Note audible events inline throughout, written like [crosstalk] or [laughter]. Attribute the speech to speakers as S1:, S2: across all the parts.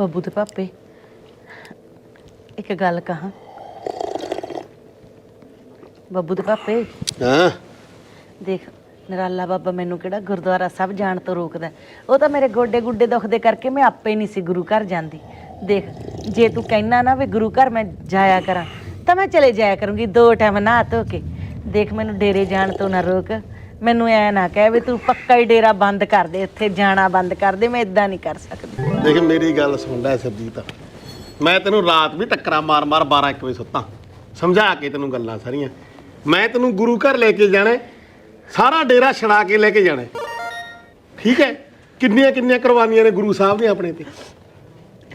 S1: ਬੱਬੂ ਦੇ ਪਾਪੇ ਇੱਕ ਗੱਲ ਕਹਾਂ। ਬੱਬੂ ਦੇ ਪਾਪੇ
S2: ਹਾਂ।
S1: ਦੇਖ ਨਰਾਲਾ ਬਾਬਾ ਮੈਨੂੰ ਕਿਹੜਾ ਗੁਰਦੁਆਰਾ ਸਾਹਿਬ ਜਾਣ ਤੋਂ ਰੋਕਦਾ ਹੈ। ਉਹ ਤਾਂ ਮੇਰੇ ਗੋਡੇ ਗੁੱਡੇ ਦੁਖਦੇ ਕਰਕੇ ਮੈਂ ਆਪੇ ਨਹੀਂ ਸੀ ਗੁਰੂ ਘਰ ਜਾਂਦੀ। ਦੇਖ ਜੇ ਤੂੰ ਕਹਿਣਾ ਨਾ ਵੀ ਗੁਰੂ ਘਰ ਮੈਂ ਜਾਇਆ ਕਰਾਂ ਤਾਂ ਮੈਂ ਚਲੇ ਜਾਇਆ ਕਰੂੰਗੀ ਦੋ ਟਾਈਮ ਨਹਾ ਧੋ ਕੇ। ਦੇਖ ਮੈਨੂੰ ਡੇਰੇ ਜਾਣ ਤੋਂ ਨਾ ਰੋਕ। ਮੈਨੂੰ ਐ ਨਾ ਕਹਿ ਵੀ ਤੂੰ ਪੱਕਾ ਹੀ ਡੇਰਾ ਬੰਦ ਕਰ ਦੇ ਇੱਥੇ ਜਾਣਾ ਬੰਦ ਕਰ ਦੇ ਮੈਂ ਇਦਾਂ ਨਹੀਂ ਕਰ ਸਕਦੀ।
S2: ਦੇਖ ਮੇਰੀ ਗੱਲ ਸੁਣ ਲੈ ਸਰਜੀਤ। ਮੈਂ ਤੈਨੂੰ ਰਾਤ ਵੀ ਟੱਕਰਾਂ ਮਾਰ ਮਾਰ 12 1 ਵਜੇ ਸੁੱਤਾ। ਸਮਝਾ ਕੇ ਤੈਨੂੰ ਗੱਲਾਂ ਸਾਰੀਆਂ। ਮੈਂ ਤੈਨੂੰ ਗੁਰੂ ਘਰ ਲੈ ਕੇ ਜਾਣਾ ਹੈ, ਸਾਰਾ ਡੇਰਾ ਛੜਾ ਕੇ ਲੈ ਕੇ ਜਾਣਾ ਹੈ। ਠੀਕ ਹੈ? ਕਿੰਨੀਆਂ ਕਿੰਨੀਆਂ ਕੁਰਬਾਨੀਆਂ ਨੇ ਗੁਰੂ ਸਾਹਿਬ ਨੇ ਆਪਣੇ ਤੇ।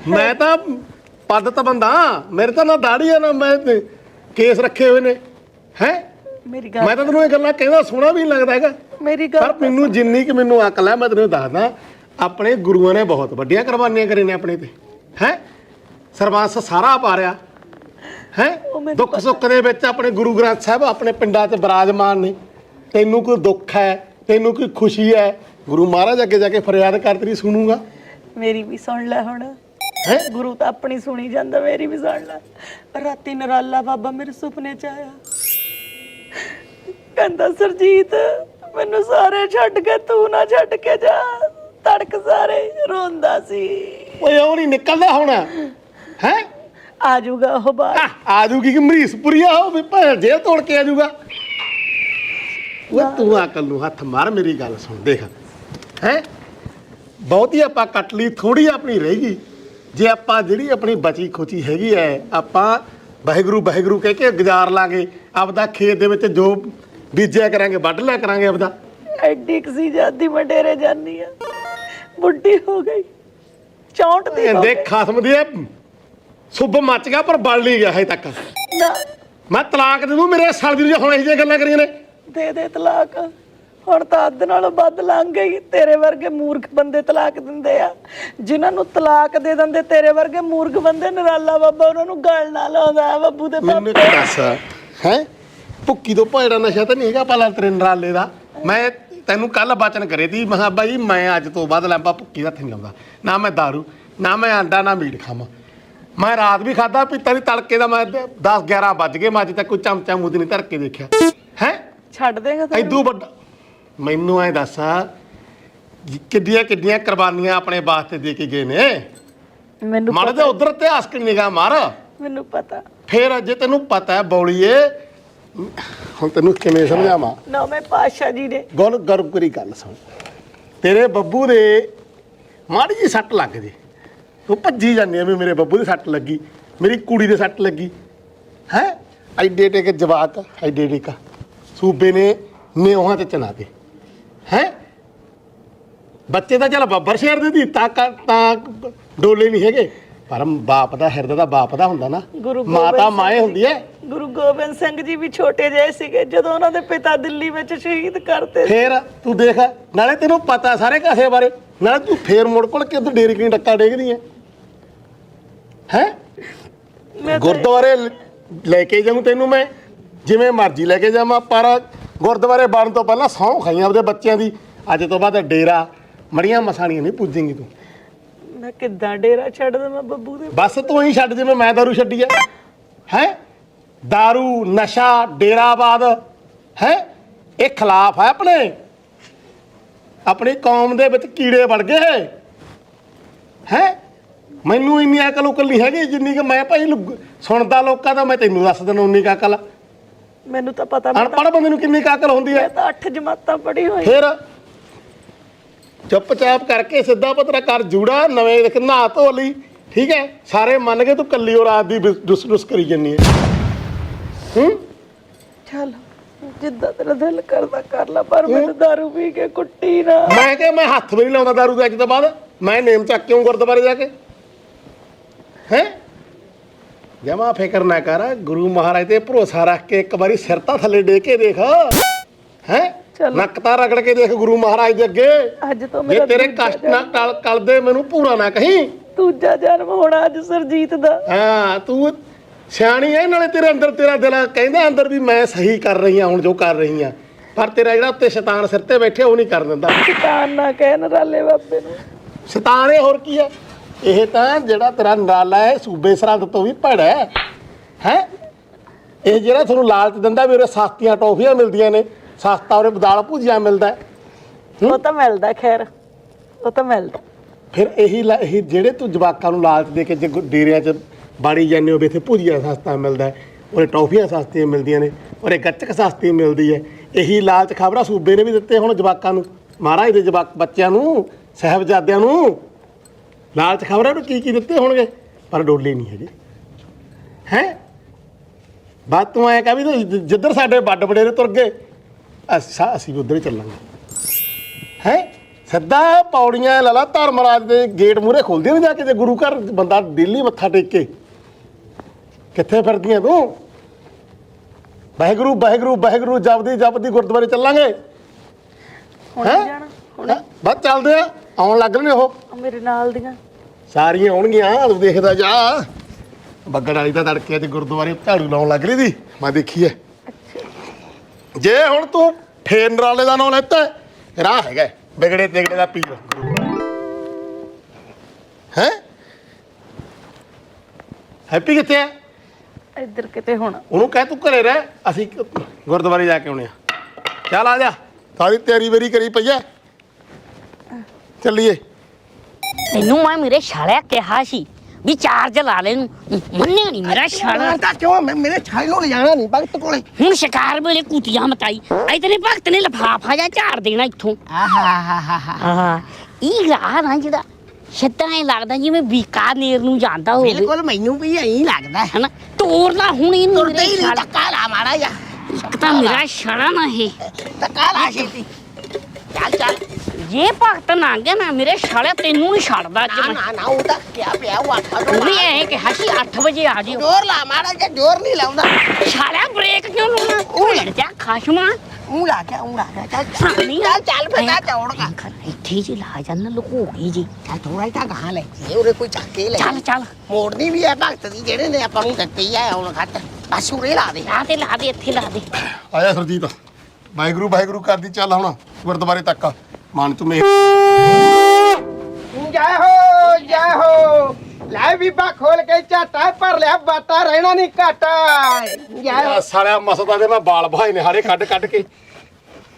S2: ਮੈਂ ਤਾਂ ਪੱਦਤ ਬੰਦਾ ਮੇਰੇ ਤਾਂ ਨਾ ਦਾੜੀ ਆ ਨਾ ਮੈਂ ਤੇ ਕੇਸ ਰੱਖੇ ਹੋਏ ਨੇ। ਹੈ?
S1: ਮੇਰੀ ਗੱਲ
S2: ਮੈਂ ਤਾਂ ਤੈਨੂੰ ਇਹ ਗੱਲਾਂ ਕਹਿੰਦਾ ਸੋਹਣਾ ਵੀ ਲੱਗਦਾ ਹੈਗਾ।
S1: ਮੇਰੀ
S2: ਪਰ
S1: ਗੱਲ
S2: ਮੈਨੂੰ ਜਿੰਨੀ ਕਿ ਮੈਨੂੰ ਅਕਲ ਹੈ ਮੈਂ ਤੈਨੂੰ ਦੱਸਦਾ ਆਪਣੇ ਗੁਰੂਆਂ ਨੇ ਬਹੁਤ ਵੱਡੀਆਂ ਕੁਰਬਾਨੀਆਂ ਕਰੇ ਨੇ ਆਪਣੇ ਤੇ। ਹੈ? ਸਰਬੰਸ ਸਾਰਾ ਪਾਰਿਆ ਹੈ?
S1: ਉਹ ਮੈਨੂੰ
S2: ਦੁੱਖ ਸੁੱਖ ਦੇ ਵਿੱਚ ਆਪਣੇ ਗੁਰੂ ਗ੍ਰੰਥ ਸਾਹਿਬ ਆਪਣੇ ਪਿੰਡਾਂ 'ਚ ਬਿਰਾਜਮਾਨ ਨੇ। ਤੈਨੂੰ ਕੋਈ ਦੁੱਖ ਹੈ ਤੈਨੂੰ ਕੋਈ ਖੁਸ਼ੀ ਹੈ ਗੁਰੂ ਮਹਾਰਾਜ ਅੱਗੇ ਜਾ ਕੇ ਫਰਿਆਦ ਕਰ ਤੇਰੀ ਸੁਣੂਗਾ।
S1: ਮੇਰੀ ਵੀ ਸੁਣ ਲੈ ਹੁਣ।
S2: ਹੈ?
S1: ਗੁਰੂ ਤਾਂ ਆਪਣੀ ਸੁਣੀ ਜਾਂਦਾ ਮੇਰੀ ਵੀ ਸੁਣ ਲੈ। ਰਾਤੀ ਨਰਾਲਾ ਬਾਬਾ ਮੇਰੇ ਸੁਪਨੇ ਚ ਆਇਆ। ਕਹਿੰਦਾ ਸਰਜੀਤ ਮੈਨੂੰ ਸਾਰੇ ਛੱਡ ਕੇ ਤੂੰ ਨਾ ਛੱਡ ਕੇ ਜਾ। ਤੜਕ ਸਾਰੇ ਰੋਂਦਾ ਸੀ।
S2: ਓਏ ਉਹ ਨਹੀਂ ਨਿਕਲਦਾ ਹੁਣ। ਹੈ?
S1: ਆ ਜਾਊਗਾ ਉਹ ਬਾਹਰ।
S2: ਆ ਜੂਗੀ ਕਿ ਮਰੀਸਪੁਰੀਆ ਹੋ ਵੀ ਭੈਣ ਜੇ ਤੋੜ ਕੇ ਆ ਜੂਗਾ ਉਹ ਤੂੰ ਅਕਲ ਨੂੰ ਹੱਥ ਮਾਰ ਮੇਰੀ ਗੱਲ ਸੁਣ ਦੇਖ। ਹੈ? ਬਹੁਤੀ ਆਪਾਂ ਕੱਟ ਲਈ ਥੋੜੀ ਆਪਣੀ ਰਹੇਗੀ ਜੇ ਆਪਾਂ ਜਿਹੜੀ ਆਪਣੀ ਬਚੀ ਖੋਚੀ ਹੈਗੀ ਐ ਆਪਾਂ ਵਾਹਿਗੁਰੂ ਵਾਹਿਗੁਰੂ ਕਹਿ ਕੇ ਗੁਜ਼ਾਰ ਲਾਂਗੇ। ਆਪਦਾ ਖੇਤ ਦੇ ਵਿੱਚ ਜੋ ਬੀਜਿਆ ਕਰਾਂਗੇ ਵੱਢ ਲਿਆ ਕਰਾਂਗੇ ਆਪਦਾ।
S1: ਐਡੀ ਕੁ ਸੀ ਜਾਂਦੀ ਮੈਂ ਡੇਰੇ ਜਾਨੀ ਆ। ਬੁੱਢੀ ਹੋ ਗਈ। 64 ਦੀ ਹੋ
S2: ਇਹਦੇ
S1: ਗਈ।
S2: ਖਸਮ ਦੀ ਇਹ ਸੁੱਭ ਮੱਚ ਗਿਆ ਪਰ ਬਲ ਨਹੀਂ ਗਿਆ ਹਜੇ ਤੱਕ।
S1: ਨਾ।
S2: ਮੈਂ ਤਲਾਕ ਦੇ ਦੂੰ ਮੇਰੇ ਸਾਲ ਦੀ ਹੁਣ ਇਹੋ ਜਿਹੀਆਂ ਗੱਲਾਂ ਕਰੀਆਂ ਨੇ।
S1: ਦੇ ਦੇ ਤਲਾਕ। ਹੁਣ ਤਾਂ ਅੱਧ ਨਾਲੋਂ ਵੱਧ ਲੰਘ ਗਈ। ਤੇਰੇ ਵਰਗੇ ਮੂਰਖ ਬੰਦੇ ਤਲਾਕ ਦਿੰਦੇ ਆ। ਜਿਨ੍ਹਾਂ ਨੂੰ ਤਲਾਕ ਦੇ ਦਿੰਦੇ ਤੇਰੇ ਵਰਗੇ ਮੂਰਖ ਬੰਦੇ ਨਰਾਲਾ ਬਾਬਾ ਉਹਨਾਂ ਨੂੰ ਗਲ ਨਾ ਲਾਉਂਦਾ। ਬੱਬੂ ਦੇ
S2: ਮੈਨੂੰ
S1: ਪਾਪੇ।
S2: ਇੱਕ ਦੱਸ। ਹੈ? ਭੁੱਕੀ ਤੋਂ ਭੈੜਾ ਨਸ਼ਾ ਤਾਂ ਨਹੀਂ ਹੈਗਾ ਪਹਿਲਾਂ ਤੇਰੇ ਨਰਾਲੇ ਦਾ। ਮੈਂ ਤੈਨੂੰ ਕੱਲ ਬਚਨ ਕਰੇ ਤੀ ਮੈਂ ਕਿਹਾ ਬਾਈ ਮੈਂ ਅੱਜ ਤੋਂ ਬਾਅਦ ਲੈਂਪਾ ਭੁੱਕੀ ਦਾ ਹੱਥ ਨਹੀਂ ਲਾਉਂਦਾ। ਨਾ ਮੈਂ दारू ਨਾ ਮੈਂ ਆਂਡਾ ਨਾ ਮੀਟ ਖਾਵਾਂ। ਮੈਂ ਰਾਤ ਵੀ ਖਾਦਾ ਪੀਤਾ ਨਹੀਂ ਤੜਕੇ ਦਾ ਮੈਂ 10 11 ਵੱਜ ਗਏ ਮੈਂ ਅੱਜ ਤੱਕ ਕੋਈ ਚਮਚਾ ਮੂਦ ਨਹੀਂ ਧਰ ਕੇ ਦੇਖਿਆ। ਹੈ?
S1: ਛੱਡ ਦੇਗਾ ਤੂੰ
S2: ਐਦੂ ਵੱਡਾ ਮੈਨੂੰ ਐ ਦੱਸ ਕਿੱਡੀਆਂ ਕਿੱਡੀਆਂ ਕੁਰਬਾਨੀਆਂ ਆਪਣੇ ਵਾਸਤੇ ਦੇ ਕੇ ਗਏ ਨੇ?
S1: ਮੈਨੂੰ
S2: ਮਾੜੇ ਤੇ ਉਧਰ ਇਤਿਹਾਸ ਕਿ ਨਿਗਾਹ ਮਾਰ।
S1: ਮੈਨੂੰ ਪਤਾ।
S2: ਫੇਰ ਜੇ ਤੈਨੂੰ ਪਤਾ ਹੈ ਬੌਲੀਏ। ਹੁਣ ਤੈਨੂੰ ਕਿਵੇਂ ਸਮਝਾਵਾਂ?
S1: ਨੌਵੇਂ ਪਾਤਸ਼ਾਹ ਜੀ ਨੇ
S2: ਗੱਲ ਗਰਬ ਕਰੀ ਗੱਲ ਸੁਣ। ਤੇਰੇ ਬੱਬੂ ਦੇ ਮਾੜੀ ਜੀ ਸੱਟ ਲੱਗ ਜੇ। ਤੂੰ ਭੱਜੀ ਜਾਂਦੀ ਆ ਵੀ ਮੇਰੇ ਬੱਬੂ ਦੇ ਸੱਟ ਲੱਗੀ। ਮੇਰੀ ਕੁੜੀ ਦੇ ਸੱਟ ਲੱਗੀ। ਹੈ? ਐਡੇ ਐਡੇ ਕੇ ਜਵਾਕ ਐਡੇ ਐਡੇ ਕਾ ਸੂਬੇ ਨੇ ਨਿਉਹਾਂ ਤੇ ਚਨਾ ਦੇ ਹੈ? ਬੱਚੇ ਤਾਂ ਚੱਲ ਬੱਬਰ ਸ਼ੇਰ ਦੇ ਦੀ ਤਾਂ ਤਾਂ ਡੋਲੇ ਨਹੀਂ ਹੈਗੇ। ਪਰ ਬਾਪ ਦਾ ਹਿਰਦਾ ਦਾ ਬਾਪ ਦਾ ਹੁੰਦਾ ਨਾ।
S1: ਗੁਰੂ
S2: ਮਾਤਾ
S1: ਗੋਬਿੰਦ
S2: ਮਾਏ
S1: ਸਿੰਘ
S2: ਹੁੰਦੀ ਹੈ
S1: ਗੁਰੂ ਗੋਬਿੰਦ ਸਿੰਘ ਜੀ ਵੀ ਛੋਟੇ ਜਿਹੇ ਸੀਗੇ ਜਦੋਂ ਉਹਨਾਂ ਦੇ ਪਿਤਾ ਦਿੱਲੀ ਵਿੱਚ ਸ਼ਹੀਦ ਕਰਤੇ
S2: ਫੇਰ ਤੂੰ ਦੇਖ ਨਾਲੇ ਤੈਨੂੰ ਪਤਾ ਸਾਰੇ ਕਾਸੇ ਬਾਰੇ ਨਾਲੇ ਤੂੰ ਫੇਰ ਮੁੜ ਕੋਲ ਕੇ ਉਧਰ ਡੇਰੀ ਕਿਂ ਡੱਕਾ ਡੇਗਦੀ ਹੈ? ਹੈ ਗੁਰਦੁਆਰੇ ਲ- ਕੇ ਜਾਊਂ ਤੈਨੂੰ ਮੈਂ ਜਿਵੇਂ ਮਰਜ਼ੀ ਲੈ ਕੇ ਜਾਵਾਂ ਪਰ ਗੁਰਦੁਆਰੇ ਬਣਨ ਤੋਂ ਪਹਿਲਾਂ ਸਹੁੰ ਖਾਈਆਂ ਆਪਦੇ ਬੱਚਿਆਂ ਦੀ। ਅੱਜ ਤੋਂ ਬਾਅਦ ਡੇਰਾ ਮੜੀਆਂ ਮਸਾਣੀਆਂ ਨਹੀਂ ਪੁੱਜੇਂਗੀ ਤੂੰ।
S1: ਮੈਂ ਕਿੱਦਾਂ ਡੇਰਾ ਛੱਡ ਦਵਾਂ ਬੱਬੂ ਦੇ
S2: ਬਸ ਤੂੰ ਹੀ ਛੱਡ ਜਿਵੇਂ ਮੈਂ ਦਾਰੂ ਛੱਡੀ ਹੈ ਹੈ? ਦਾਰੂ ਨਸ਼ਾ ਡੇਰਾਬਾਦ ਹੈ? ਇਹ ਖਿਲਾਫ ਹੈ ਆਪਣੇ। ਆਪਣੀ ਕੌਮ ਦੇ ਵਿੱਚ ਕੀੜੇ ਵੜ ਗਏ ਹੈ? ਮੈਨੂੰ ਇੰਨੀ ਅਕਲ ਉਕਲ ਨਹੀਂ ਹੈਗੀ ਜਿੰਨੀ ਕਿ ਮੈਂ ਭਾਈ ਲੁ- ਸੁਣਦਾ ਲੋਕਾਂ ਦਾ ਮੈਂ ਤੈਨੂੰ ਦੱਸ ਦਿੰਦਾ ਉਨੀ ਕੁ ਅਕਲ।
S1: ਮੈਨੂੰ ਤਾਂ ਪਤਾ ਮੈਂ ਤਾਂ-
S2: ਅਨਪੜ੍ਹ ਬੰਦੇ ਨੂੰ ਕਿੰਨੀ ਕੁ ਅਕਲ ਹੁੰਦੀ ਹੈ?
S1: ਮੈਂ ਤਾਂ ਅੱਠ ਜਮਾਤਾਂ ਪੜ੍ਹੀ ਹੋਈ
S2: ਫਿਰ ਚੁੱਪਚਾਪ ਕਰਕੇ ਸਿੱਧਾ ਪਤਰਾ ਕਰ ਜੂੜਾ ਨਵੇਂ ਦੇਖ ਨਹਾ ਧੋ ਲਈ ਠੀਕ ਹੈ? ਸਾਰੇ ਮੰਨ ਗਏ ਤੂੰ ਕੱਲੀ ਉਹ ਰਾਤ ਦੀ ਡੁਸ ਡੁਸ ਕਰੀ ਜੰਨੀ ਹੈ। ਹੂੰ?
S1: ਚੱਲ ਜਿੱਦਾਂ ਤੇਰਾ ਦਿਲ ਕਰਦਾ ਕਰ ਲੈ ਪਰ ਮੈਨੂੰ ਦਾਰੂ ਪੀ ਕੇ ਕੁੱਟੀ ਨਾ।
S2: ਮੈਂ ਕਿਹਾ ਮੈਂ ਹੱਥ ਵੀ ਨਹੀਂ ਲਾਉਂਦਾ ਦਾਰੂ ਦੇ ਅੱਜ ਤੋਂ ਬਾਅਦ। ਮੈਂ ਨੇਮ ਚੱਕ ਕਿਉਂ ਗੁਰਦੁਆਰੇ ਜਾ ਕੇ। ਹੈ? ਜਮਾ ਫਿਕਰ ਨਾ ਕਰ ਗੁਰੂ ਮਹਾਰਾਜ ਤੇ ਭਰੋਸਾ ਰੱਖ ਕੇ ਇੱਕ ਵਾਰੀ ਸਿਰ ਤਾਂ ਥੱਲੇ ਦੇ ਕੇ ਦੇਖ। ਹੈ?
S1: ਚਲੋ।
S2: ਨੱਕ ਤਾਂ ਰਗੜ ਕੇ ਦੇਖ ਗੁਰੂ ਮਹਾਰਾਜ ਦੇ ਅੱਗੇ।
S1: ਅੱਜ ਤੋਂ
S2: ਜੇ
S1: ਮੇਰਾ
S2: ਤੇਰੇ
S1: ਦੂਜਾ
S2: ਕਸ਼ਟ ਨਾ ਟਲ ਕਲਦੇ ਮੈਨੂੰ ਪੂਰਾ ਨਾ ਕਹੀਂ।
S1: ਦੂਜਾ ਜਨਮ ਹੋਣਾ ਅੱਜ ਸਰਜੀਤ ਦਾ।
S2: ਹਾਂ ਤੂੰ ਸਿਆਣੀ ਐ ਨਾਲੇ ਤੇਰੇ ਅੰਦਰ ਤੇਰਾ ਦਿਲ ਕਹਿੰਦਾ ਅੰਦਰ ਵੀ ਮੈਂ ਸਹੀ ਕਰ ਰਹੀ ਹਾਂ ਹੁਣ ਜੋ ਕਰ ਰਹੀ ਹਾਂ। ਪਰ ਤੇਰਾ ਜਿਹੜਾ ਉੱਤੇ ਸ਼ੈਤਾਨ ਸਿਰ ਤੇ ਬੈਠੇ ਉਹ ਨਹੀਂ ਕਰ ਦਿੰਦਾ।
S1: ਸ਼ੈਤਾਨ ਨਾ ਕਹਿ ਨਰਾਲੇ ਬਾਬੇ ਨੂੰ।
S2: ਸ਼ੈਤਾਨ ਇਹ ਹੋਰ ਕੀ ਹੈ ਇਹ ਤਾਂ ਜਿਹੜਾ ਤੇਰਾ ਨਾਲਾ ਹੈ ਸੂਬੇ ਸਰਹੱਦ ਤੋਂ ਵੀ ਭੜਾ ਹੈ ਹੈ? ਇਹ ਜਿਹੜਾ ਤੁਹਾਨੂੰ ਲਾਲਚ ਦਿੰਦਾ ਵੀ ਉਰੇ ਸਸਤੀਆਂ ਟੌਫੀਆਂ ਮਿਲਦੀਆਂ ਨੇ। ਸਸਤਾ ਉਰੇ ਬਦਾਲ ਭੁਜੀਆ ਮਿਲਦਾ ਹੈ।
S1: ਉਹ ਤਾਂ ਮਿਲਦਾ ਖੈਰ। ਉਹ ਤਾਂ ਮਿਲਦਾ।
S2: ਫਿਰ ਇਹੀ ਲਾ- ਇਹੀ ਜਿਹੜੇ ਤੂੰ ਜਵਾਕਾਂ ਨੂੰ ਲਾਲਚ ਦੇ ਕੇ ਜੇ ਗੁ- ਡੇਰਿਆਂ 'ਚ ਬਾੜੀ ਜਾਂਦੇ ਹੋ ਵੀ ਇੱਥੇ ਭੁਜੀਆ ਸਸਤਾ ਮਿਲਦਾ ਹੈ ਉਰੇ ਟੌਫੀਆਂ ਸਸਤੀਆਂ ਮਿਲਦੀਆਂ ਨੇ ਉਰੇ ਗੱਚਕ ਸਸਤੀ ਮਿਲਦੀ ਹੈ। ਇਹੀ ਲਾਲਚ ਖਬਰਾਂ ਸੂਬੇ ਨੇ ਵੀ ਦਿੱਤੇ ਹੁਣ ਜਵਾਕਾਂ ਨੂੰ। ਮਹਾਰਾਜ ਦੇ ਜਵਾਕ ਬੱਚਿਆਂ ਨੂੰ ਸਾਹਿਬਜ਼ਾਦਿਆਂ ਨੂੰ। ਲਾਲਚ ਖਬਰਾਂ ਨੂੰ ਕੀ ਕੀ ਦਿੱਤੇ ਹੋਣਗੇ? ਪਰ ਡੋਲੇ ਨਹੀਂ ਹੈਗੇ। ਹੈ? ਬਾਤ ਤੂੰ ਐ ਕਹ ਵੀ ਤੂੰ ਜਿ- ਜਿੱਧਰ ਸਾਡੇ ਵੱਡ ਵਡੇਰੇ ਤੁਰ ਗਏ ਅਸਾਂ ਅਸੀਂ ਵੀ ਉਧਰ ਹੀ ਚੱਲਾਂਗੇ। ਹੈ? ਸਿੱਧਾ ਪੌੜੀਆਂ ਲਾਲਾ ਧਰਮਰਾਜ ਦੇ ਗੇਟ ਮੂਰੇ ਖੋਲਦੇ ਨੇ ਜਾ ਕੇ ਜੇ ਗੁਰੂ ਘਰ ਬੰਦਾ ਦਿੱਲੀ ਮੱਥਾ ਟੇਕ ਕੇ। ਕਿੱਥੇ ਫਿਰਦੀਆਂ ਤੂੰ? ਵਾਹਿਗੁਰੂ ਵਾਹਿਗੁਰੂ ਵਾਹਿਗੁਰੂ ਜਪਦੀ ਜਪਦੀ ਗੁਰਦੁਆਰੇ ਚੱਲਾਂਗੇ।
S1: ਹੁਣ
S2: ਹੈਂ?
S1: ਜਾਣਾ
S2: ਬਸ ਚੱਲਦੇ ਆ ਆਉਣ ਲੱਗ ਰਹੇ ਨੇ ਉਹ।
S1: ਉਹ ਮੇਰੇ ਨਾਲ ਦੀਆਂ।
S2: ਸਾਰੀਆਂ ਆਉਣਗੀਆਂ ਤੂੰ ਦੇਖਦਾ ਜਾ। ਬੱਗੜ ਵਾਲੀ ਤਾਂ ਤੜਕੇ ਤੇ ਗੁਰਦੁਆਰੇ ਝਾੜੂ ਲਾਉਣ ਲੱਗ ਰਹੀ ਸੀ। ਮੈਂ ਦੇਖੀ ਐ। ਜੇ ਹੁਣ ਤੂੰ ਫੇਰ ਨਰਾਲੇ ਦਾ ਨਾਂ ਲੈਤਾ ਹੈ, ਰਾਹ ਹੈਗਾ ਵਿਗੜੇ ਤਿਗੜੇ ਦਾ ਪੀਰ। ਹੈ? ਹੈਪੀ ਕਿੱਥੇ ਹੈ?
S1: ਇੱਧਰ ਕਿਤੇ ਹੁਣ।
S2: ਉਹਨੂੰ ਕਹਿ ਤੂੰ ਘਰੇ ਰਹਿ ਅਸੀਂ ਕ- ਗੁਰਦੁਆਰੇ ਜਾ ਕੇ ਆਉਣੇ ਆ। ਚੱਲ ਆ ਜਾ। ਸਾਰੀ ਤਿਆਰੀ ਬੇਰੀ ਕਰੀ ਪਈ ਐ ਚੱਲੀਏ।
S3: ਤੈਨੂੰ ਮੈਂ ਮੇਰੇ ਛਾਲਿਆ ਕਿਹਾ ਸੀ ਵੀ ਚਾਰਜ ਲਾ ਲੈ ਨੂੰ ਮੰਨਿਆ ਨਹੀਂ ਮੇਰਾ ਛਾਲਾ।
S4: ਤਾਂ ਕਿਉਂ? ਮੈਂ ਮੇਰੇ ਛਾਈ ਨੂੰ ਜਾਣਾ ਨਹੀਂ ਭਗਤ ਕੋਲੇ।
S3: ਹੁਣ ਸ਼ਿਕਾਰ ਵੇਲੇ ਕੁੱਤੀਆਂ ਮਤਾਈ। ਇਤਨੇ ਭਗਤ ਨੇ ਲਫਾਫਾ ਜਾਂ ਝਾੜ ਦੇਣਾ ਇੱਥੋਂ।
S4: ਆਹਾਹਾਹਾ
S3: ਹਾਂ ਇਹ ਰਾਹ ਨਾ ਜਿਹੜਾ ਛੱਤਾਂ ਐ ਲੱਗਦਾ ਜਿਵੇਂ ਬੀਕਾਨੇਰ ਨੂੰ ਜਾਂਦਾ ਹੋਵੇ।
S4: ਬਿਲਕੁਲ ਮੈਨੂੰ ਵੀ ਐਂ ਲੱਗਦਾ। ਹੈ
S3: ਹਨਾ ਤੋਰਨਾ ਹੁਣ ਇਹਨੂੰ
S4: ਤੁਰਦੇ ਹੀ ਨਹੀਂ
S3: ਛਾਲਾ।
S4: ਧੱਕਾ ਲਾ ਮਾੜਾ ਜਾ
S3: ਇੱਕ ਤਾਂ ਮੇਰਾ ਛਾਲਾ ਨਾ ਇਹ।
S4: ਧੱਕਾ ਲਾ ਛੇਤੀ। ਚੱਲ ਚੱਲ।
S3: ਜੇ ਭਗਤ ਨਾ ਗਿਆ ਨਾ ਮੇਰੇ ਛਾਲੇ ਤੈਨੂੰ ਨਹੀਂ ਛੱਡਦਾ ਅੱਜ
S4: ਨਾ
S3: ਮੈਂ।
S4: ਨਾ ਨਾ ਉਹ ਤਾਂ ਪਿਆ ਪਿਆ ਉਹ ਆਖਾ ਤੋਂ
S3: ਉਹਨੇ ਐ ਕਿਹਾ ਸੀ 8 ਵਜੇ ਆ ਜਿਓ।
S4: ਜੋਰ ਲਾ ਮਾੜਾ ਜਾ ਜੋਰ ਨਹੀਂ ਲਾਉਂਦਾ।
S3: ਛਾਲਿਆ ਬ੍ਰੇਕ ਕਿਉਂ ਲਾਉਣਾ? ਉਹ ਲੜ ਜਾ ਖਸ਼ਮਾ
S4: ਉਹ ਲਾ ਜਾ ਉਹ ਲਾ ਜਾ ਚੱਲ
S3: ਸਾਨੀ
S4: ਚੱਲ ਚੱਲ ਫਿਰ ਤਾਂ ਚੌੜਗਾ
S3: ਇੱਥੇ ਜੀ ਲਾ ਜਾਨ ਲੁਕੋ ਗਈ ਜੀ।
S4: ਚੱਲ ਥੋੜਾ ਜਿਹਾ ਗਾਹ ਲੈ ਇਹ ਉਰੇ ਕੋਈ ਚੱਕ ਕੇ ਲੈ
S3: ਚੱਲ ਚੱਲ।
S4: ਮੋੜਨੀ ਵੀ ਹੈ ਭਗਤ ਦੀ ਜਿਹੜੇ ਨੇ ਆਪਾਂ ਨੂੰ ਦਿੱਤੀ ਹੈ ਹੁਣ ਖੱਟ ਬਸ ਉਰੇ ਲਾ ਦੇ।
S3: ਲਾ ਦੇ ਲਾ ਦੇ ਇੱਥੇ ਲਾ ਦੇ।
S2: ਆਇਆ ਸਰਜੀਤ ਵਾਹਿਗੁਰੂ ਵਾਹਿਗੁਰੂ ਕਰਦੀ ਚੱਲ ਹੁਣ। ਗੁਰਦੁਆਰੇ ਤੱਕ। ਮਨ ਚ ਮੇਰ
S5: ਜੈ ਹੋ ਜੈ ਹੋ। ਲੈ ਬੀਬਾ ਖੋਲ ਕੇ ਝਾਟਾ ਭਰ ਲਿਆ ਬਾਟਾ ਰਹਿਣਾ ਨਹੀਂ ਘਾਟਾ। ਜੈ ਹੋ।
S2: ਸਾਲਿਆ ਮਸਦਾ ਦੇ ਮੈਂ ਵਾਲ ਬਹਾਏ ਨੇ ਹਾਰੇ ਕੱਢ ਕੱਢ ਕੇ।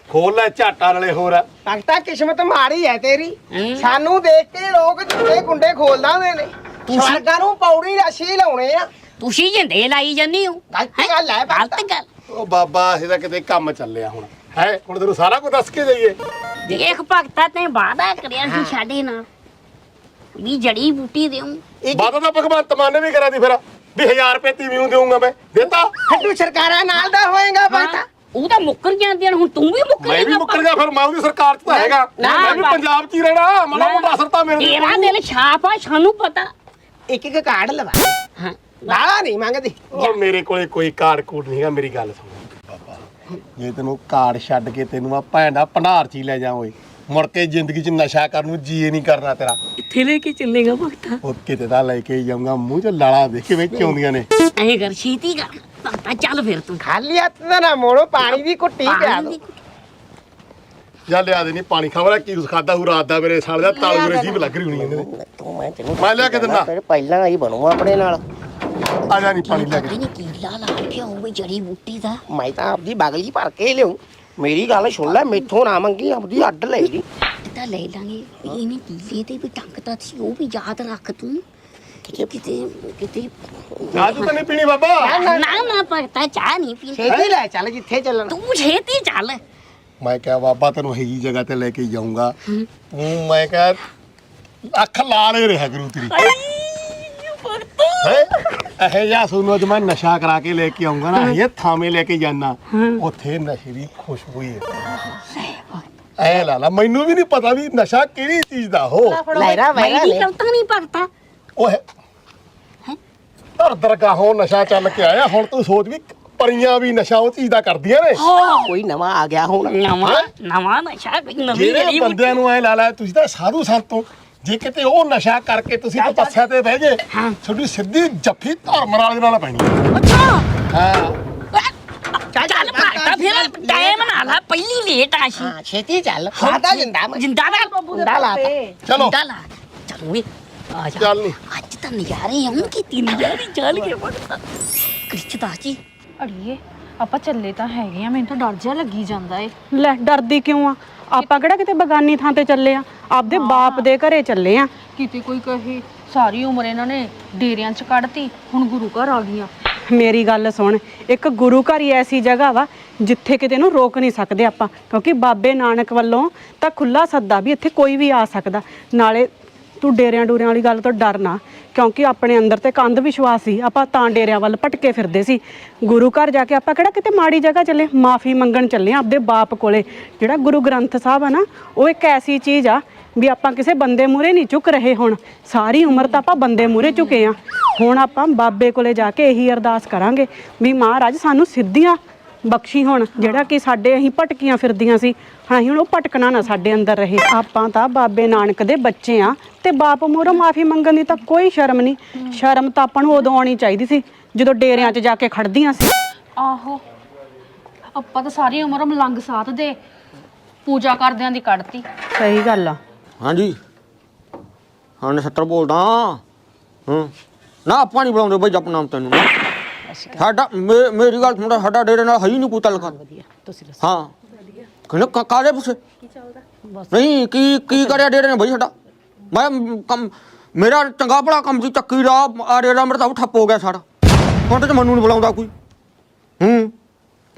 S2: ਖੋਲ ਲੈ ਝਾਟਾ ਨਾਲੇ ਹੋਰ। ਆ।
S5: ਭਗਤਾ ਕਿਸਮਤ ਮਾੜੀ ਹੈ ਤੇਰੀ। ਸਾਨੂੰ ਦੇਖ ਕੇ ਲੋਕ ਜਿੱਤੇ ਗੁੰਡੇ ਖੋਲਦਾ ਹੁੰਦੇ ਨੇ। ਸਵਰਗਾਂ ਨੂੰ ਪੌੜੀ ਰਸ਼ੀ ਲਾਉਣੇ ਆ।
S3: ਤੁਸੀਂ ਜਿੰਦੇ ਲਾਈ ਜਾਨੀ ਹੋ?
S5: ਗਲਤ ਗੱਲ ਹੈ
S3: ਗਲਤ
S5: ਭਗਤਾ
S3: ਗੱਲ।
S2: ਉਹ ਬਾਬਾ ਅਸੀਂ ਤਾਂ ਕਿਤੇ ਕੰਮ ਚੱਲਿਆ ਹੁਣ। ਹੈ ਹੁਣ ਤੈਨੂੰ ਸਾਰਾ ਕੁਝ ਦੱਸ ਕੇ ਜਾਈਏ।
S3: ਦੇਖ ਭਗਤਾ ਤੇ ਵਾਦਾ ਕਰਿਆ ਸੀ ਸਾਡੇ ਨਾਲ ਵੀ ਜੜੀ ਬੂਟੀ ਦੇਉ
S2: ਬਾਤ ਤਾਂ ਭਗਵੰਤ ਮਾਨ ਨੇ ਵੀ ਕਰਾ ਦੀ ਫਿਰ। ਵੀ 1000 ਰੁਪਏ ਤੀਵੀਂ ਦੇਊਂਗਾ ਮੈਂ। ਦੇਤਾ?
S5: ਹੱਡੂ ਸਰਕਾਰਾਂ ਨਾਲ ਦਾ ਹੋਏਗਾ ਭਗਤਾ।
S3: ਉਹ ਤਾਂ ਮੁੱਕਰ ਜਾਂਦੇ ਨੇ ਹੁਣ ਤੂੰ ਵੀ ਮੁੱਕਰ
S2: ਮੈਂ ਵੀ ਮੁੱਕਰ ਗਿਆ ਫਿਰ ਮੈਂ ਉਹਦੀ ਸਰਕਾਰ 'ਚ ਤਾਂ ਹੈਗਾ।
S3: ਨਾ,
S2: ਮੈਂ ਵੀ। ਪੰਜਾਬ 'ਚ ਹੀ ਰਹਿਣਾ ਮਲਾ ਮੁੰਡਾ ਅਸਰ ਤਾਂ ਮੇਰੇ
S3: ਤੇਰਾ ਦਿਲ ਛਾਪ ਆ ਸਾਨੂੰ ਪਤਾ।
S5: ਇੱਕ ਇੱਕ ਕਾਰਡ ਲਵਾ।
S3: ਹਾਂ
S5: ਗਾਲਾਂ ਨਹੀਂ ਮੰਗਦੀ।
S2: ਉਹ ਮੇਰੇ ਕੋਲੇ ਕੋਈ ਕਾਰਡ ਕੂਡ ਨਹੀਂਗਾ ਮੇਰੀ ਗੱਲ ਸੁਣ। ਜੇ ਤੈਨੂੰ ਕਾਰਡ ਛੱਡ ਕੇ ਤੈਨੂੰ ਆ ਭੈਣ ਦਾ ਭੰਡਾਰ 'ਚ ਹੀ ਲੈ ਜਾ ਓਏ। ਮੁੜ ਕੇ ਜ਼ਿੰਦਗੀ 'ਚ ਨਸ਼ਾ ਕਰਨ ਨੂੰ ਜੀਏ ਨਹੀਂ ਕਰਨਾ ਤੇਰਾ।
S3: ਕਿੱਥੇ ਲੈ ਕੇ ਚੱਲੇਗਾ ਭਗਤਾ?
S2: ਉਹ ਕਿਤੇ ਦਾ ਲੈ ਕੇ ਜਾਊਂਗਾ ਮੂੰਹ 'ਚ ਲਾਲਾ ਦੇਖ ਕੇ ਵਿੱਚ ਆਉਂਦੀਆਂ ਨੇ।
S3: ਐਂ ਕਰ ਛੇਤੀ ਕਰ। ਭਗਤਾ ਚੱਲ ਫਿਰ ਤੂੰ।
S5: ਖਾਲੀ ਹੱਥ ਦਾ ਨਾ ਮੋੜੋ ਪਾਣੀ ਦੀ ਘੁੱਟੀ ਪਿਆ ਦੋ।
S3: ਦੀ
S2: ਜਾਂ ਲਿਆ ਦੇ ਨਹੀਂ ਪਾਣੀ ਖਾਵਰਾ ਕੀ ਕੁਛ ਖਾਦਾ ਹੂ ਰਾਤ ਦਾ ਮੇਰੇ ਸਾਲ ਦਾ ਤਾਲੂ ਰੇ ਜੀਭ ਲੱਗ ਰਹੀ ਹੋਣੀ ਇਹਨੇ
S4: ਤੂੰ ਮੈਂ ਤੈਨੂੰ
S2: ਮੈਂ ਲਿਆ ਕੇ ਦਿੰਦਾ।
S4: ਪਹਿਲਾਂ ਹੀ ਬਣੂ ਆਪਣੇ ਨਾਲ।
S2: ਆ ਜਾ ਨਹੀਂ ਪਾਣੀ ਲੈ
S3: ਪਤਾ
S2: ਕੇ
S3: ਨਹੀਂ ਕੀਲਾ ਲਾ ਕੇ ਹੋਵੇ ਜੜੀ ਬੂਟੀ ਦਾ।
S4: ਮੈਂ ਤਾਂ ਆਪਦੀ ਬਗਲੀ ਭਰ ਕੇ ਲਿਆਉਂ। ਮੇਰੀ ਗੱਲ ਸੁਣ ਲੈ ਮੈਥੋਂ ਨਾ ਮੰਗੀ ਆਪਦੀ ਅੱਡ ਲੈ ਲਈ।
S3: ਤਾਂ ਲੈ ਲਾਂਗੇ। ਇਹਨੇ ਕੀਲੇ ਤੇ ਵੀ ਟੰਗਤਾ ਸੀ ਉਹ ਵੀ ਯਾਦ ਰੱਖ ਤੂੰ। ਕਿਤੇ ਕਿਤੇ
S2: ਚਾਹ ਤੂੰ ਤਾਂ ਨਹੀਂ ਪੀਣੀ ਬਾਬਾ?
S3: ਨਾ ਨਾ ਭਗਤਾ ਚਾਹ ਨਹੀਂ ਪੀ
S5: ਛੇਤੀ ਲੈ ਚੱਲ ਜਿੱਥੇ ਚੱਲਣਾ।
S3: ਤੂੰ ਛੇਤੀ ਚੱਲ।
S2: ਮੈਂ ਕਿਹਾ ਬਾਬਾ ਤੈਨੂੰ ਇਹੀ ਜਗ੍ਹਾ ਤੇ ਲੈ ਕੇ ਜਾਊਂਗਾ। ਤੂੰ ਮੈਂ ਕਿਹਾ ਅੱਖ ਲਾ ਲੈ ਰਿਹਾ ਗੁਰੂ ਤੇਰੀ। ਹੈ? ਇਹ ਜਾਂ ਸੁਣੋ ਅੱਜ ਮੈਂ ਨਸ਼ਾ ਕਰਾ ਕੇ ਲੈ ਕੇ ਆਉਂਗਾ ਨਾ ਇਹ ਥਾਵੇਂ ਲੈ ਕੇ ਜਾਣਾ ਉੱਥੇ ਨਸ਼ੇ ਦੀ ਖੁਸ਼ਬੂ ਹੀ ਹੈ। ਐ ਲਾ ਲਾ ਮੈਨੂੰ ਵੀ ਨਹੀਂ ਪਤਾ ਵੀ ਨਸ਼ਾ ਕਿਹੜੀ ਚੀਜ਼ ਦਾ ਹੋ
S4: ਲੈਰਾ ਵੈਰਾ ਲੈ।
S3: ਕਰਤਾ ਨਹੀਂ
S2: ਉਹ ਹੈ? ਧਰ ਦਰਗਾਹੋਂ ਨਸ਼ਾ ਚੱਲ ਕੇ ਆਇਆ ਹੁਣ ਤੂੰ ਸੋਚ ਵੀ ਪਰੀਆਂ ਵੀ ਨਸ਼ਾ ਉਹ ਚੀਜ਼ ਦਾ ਕਰਦੀਆਂ ਨੇ।
S4: ਕੋਈ ਨਵਾਂ ਆ ਗਿਆ ਹੁਣ।
S3: ਨਵਾਂ ਨਵਾਂ ਨਸ਼ਾ ਕੋਈ ਨਵੀਂ
S2: ਜਿਹੜੇ ਬੰਦਿਆਂ ਨੂੰ ਐ ਲਾ ਲਾ ਤੁਸੀਂ ਤਾਂ ਸਾਧੂ ਸੰਤੋਂ ਜੇ ਕਿਤੇ ਉਹ ਨਸ਼ਾ ਕਰਕੇ ਤੁਸੀਂ ਤਪੱਸਿਆ ਤੇ ਬਹਿ ਗਏ
S3: ਹਾਂ।
S2: ਤੁਹਾਡੀ ਸਿੱਧੀ ਜੱਫੀ ਧਰਮ ਨਾਲ ਪੈਣੀ
S3: ਅੱਛਾ।
S2: ਹਾਂ।
S3: ਚੱਲ ਚੱਲ ਭਗਤਾ ਫਿਰ ਟਾਈਮ ਨਾ ਲਾ ਪਹਿਲੀ ਲੇਟ ਆਸ਼ੀ
S4: ਹਾਂ ਛੇਤੀ ਚੱਲ। ਸਾਦਾ ਜਿੰਦਾ ਮੈਂ
S3: ਜਿੰਦਾ ਦਾ
S4: ਜਿੰਦਾ ਲਾ ਤਾ।
S2: ਚਲੋ।
S3: ਜਿੰਦਾ ਲਾ ਚਲੋ ਵੀ ਆ ਜਾ।
S2: ਚੱਲ ਨੀ।
S3: ਅੱਜ ਤਾਂ ਨਜ਼ਾਰੇ ਆਉਣ ਕੀਤੀ ਨਜ਼ਾਰੇ ਚੱਲ ਕੇ ਵੜਦਾ ਕ੍ਰਿਸ਼ਤਾ ਜੀ।
S6: ਅੜੀਏ ਆਪਾਂ ਚੱਲੇ ਤਾਂ ਹੈਗੇ ਆ ਮੈਨੂੰ ਤਾਂ ਡਰ ਜਿਹਾ ਲੱਗੀ ਜਾਂਦਾ ਏ।
S7: ਲੈ ਡਰਦੀ ਕਿਉਂ ਆ? ਆਪਾਂ ਕਿਹੜਾ ਕਿਤੇ ਬਗਾਨੀ ਥਾਂ ਤੇ ਚੱਲੇ ਆ? ਆਪਦੇ ਬਾਪ ਦੇ ਘਰੇ ਚੱਲੇ ਆ।
S6: ਕਿਤੇ ਕੋਈ ਕਹੇ ਸਾਰੀ ਉਮਰ ਇਹਨਾਂ ਨੇ ਡੇਰਿਆਂ 'ਚ ਕੱਢਤੀ ਹੁਣ ਗੁਰੂ ਘਰ ਆ ਗਈਆਂ।
S7: ਮੇਰੀ ਗੱਲ ਸੁਣ ਇੱਕ ਗੁਰੂ ਘਰ ਹੀ ਐਸੀ ਜਗ੍ਹਾ ਵਾ ਜਿੱਥੇ ਕਿਤੇ ਨੂੰ ਰੋਕ ਨਹੀਂ ਸਕਦੇ ਆਪਾਂ ਕਿਉਂਕਿ ਬਾਬੇ ਨਾਨਕ ਵੱਲੋਂ ਤਾਂ ਖੁੱਲਾ ਸੱਦਾ ਵੀ ਇੱਥੇ ਕੋਈ ਵੀ ਆ ਸਕਦਾ। ਨਾਲੇ ਤੂੰ ਡੇਰਿਆਂ ਡੂਰਿਆਂ ਵਾਲੀ ਗੱਲ ਤੋਂ ਡਰਨਾ ਕਿਉਂਕਿ ਆਪਣੇ ਅੰਦਰ ਤੇ ਕੰਧ ਵਿਸ਼ਵਾਸ ਸੀ, ਆਪਾਂ ਤਾਂ ਡੇਰਿਆਂ ਵੱਲ ਭਟਕੇ ਫਿਰਦੇ ਸੀ। ਗੁਰੂ ਘਰ ਜਾ ਕੇ ਆਪਾਂ ਕਿਹੜਾ ਕਿਤੇ ਮਾੜੀ ਜਗ੍ਹਾ ਚੱਲੇ, ਮਾਫੀ ਮੰਗਣ ਚੱਲੇ ਆ ਆਪਦੇ ਬਾਪ ਕੋਲੇ। ਜਿਹੜਾ ਗੁਰੂ ਗ੍ਰੰਥ ਸਾਹਿਬ ਆ ਨਾ, ਉਹ ਇੱਕ ਐਸੀ ਚੀਜ਼ ਆ ਵੀ ਆਪਾਂ ਕਿਸੇ ਬੰਦੇ ਮੂਰੇ ਨਹੀਂ ਝੁਕ ਰਹੇ ਹੁਣ। ਸਾਰੀ ਉਮਰ ਤਾਂ ਆਪਾਂ ਬੰਦੇ ਮੂਰੇ ਝੁਕੇ ਆ ਹੁਣ ਆਪਾਂ ਬਾਬੇ ਕੋਲੇ ਜਾ ਕੇ ਇਹੀ ਅਰਦਾਸ ਕਰਾਂਗੇ ਵੀ ਮਹਾਰਾਜ ਸਾਨੂੰ ਸਿੱਧੀਆਂ ਬਖਸ਼ੀ ਹੁਣ। ਜਿਹੜਾ ਕਿ ਸਾਡੇ ਅਸੀਂ ਭਟਕੀਆਂ ਫਿਰਦੀਆਂ ਸੀ ਅਸੀਂ ਹੁਣ ਉਹ ਭਟਕਣਾ ਨਾ ਸਾਡੇ ਅੰਦਰ ਰਹੇ। ਆਪਾਂ ਤਾਂ ਬਾਬੇ ਨਾਨਕ ਦੇ ਬੱਚੇ ਆ ਤੇ ਬਾਪ ਮੂਹਰੋਂ ਮਾਫੀ ਮੰਗਣ ਦੀ ਤਾਂ ਕੋਈ ਸ਼ਰਮ ਨਹੀਂ। ਸ਼ਰਮ ਤਾਂ ਆਪਾਂ ਨੂੰ ਉਦੋਂ ਆਉਣੀ ਚਾਹੀਦੀ ਸੀ ਜਦੋਂ ਡੇਰਿਆਂ 'ਚ ਜਾ ਕੇ ਖੜਦੀਆਂ ਸੀ।
S6: ਆਹੋ। ਆਪਾਂ ਤਾਂ ਸਾਰੀ ਉਮਰ ਮਲੰਗ ਸਾਥ ਦੇ ਪੂਜਾ ਕਰਦਿਆਂ ਦੀ ਕੱਢਤੀ।
S7: ਸਹੀ ਗੱਲ ਆ।
S8: ਹਾਂਜੀ। ਹਾਂ 70 ਬੋਲਦਾ ਹਾਂ। ਨਾ ਆਪਾਂ ਨਹੀਂ ਬੁਲਾਉਂਦੇ ਬਈ ਜਪ ਨਾਮ ਤੈਨੂੰ। ਨਾ ਸਾਡਾ ਮੇ- ਮੇਰੀ ਗੱਲ ਸੁਣਦਾ ਸਾਡਾ ਡੇਰੇ ਨਾਲ ਹੈ ਹੀ ਨਹੀਂ ਕੋਈ ਤਲਕਾ
S1: ਤੁਸੀਂ ਦੱਸੋ।
S8: ਹਾਂ। ਕਹਿੰਦਾ ਕਾਲੇ ਪੁੱਛੇ? ਕੀ ਚੱਲਦਾ ਨਹੀਂ ਕੀ ਕੀ ਕਰਿਆ ਡੇਰੇ ਨੇ ਬਈ ਸਾਡਾ? ਮੈਂ ਕੰਮ ਮੇਰਾ ਚੰਗਾ ਭਲਾ ਕੰਮ ਸੀ ਚੱਕੀ ਦਾ ਆ ਡੇਰਾ ਮੇਰਾ ਤਾਂ ਉਹ ਠੱਪ ਹੋ ਗਿਆ ਸਾਡਾ ਹੁਣ ਤੇ ਮੈਨੂੰ ਨਹੀਂ ਬੁਲਾਉਂਦਾ ਕੋਈ। ਹੂੰ।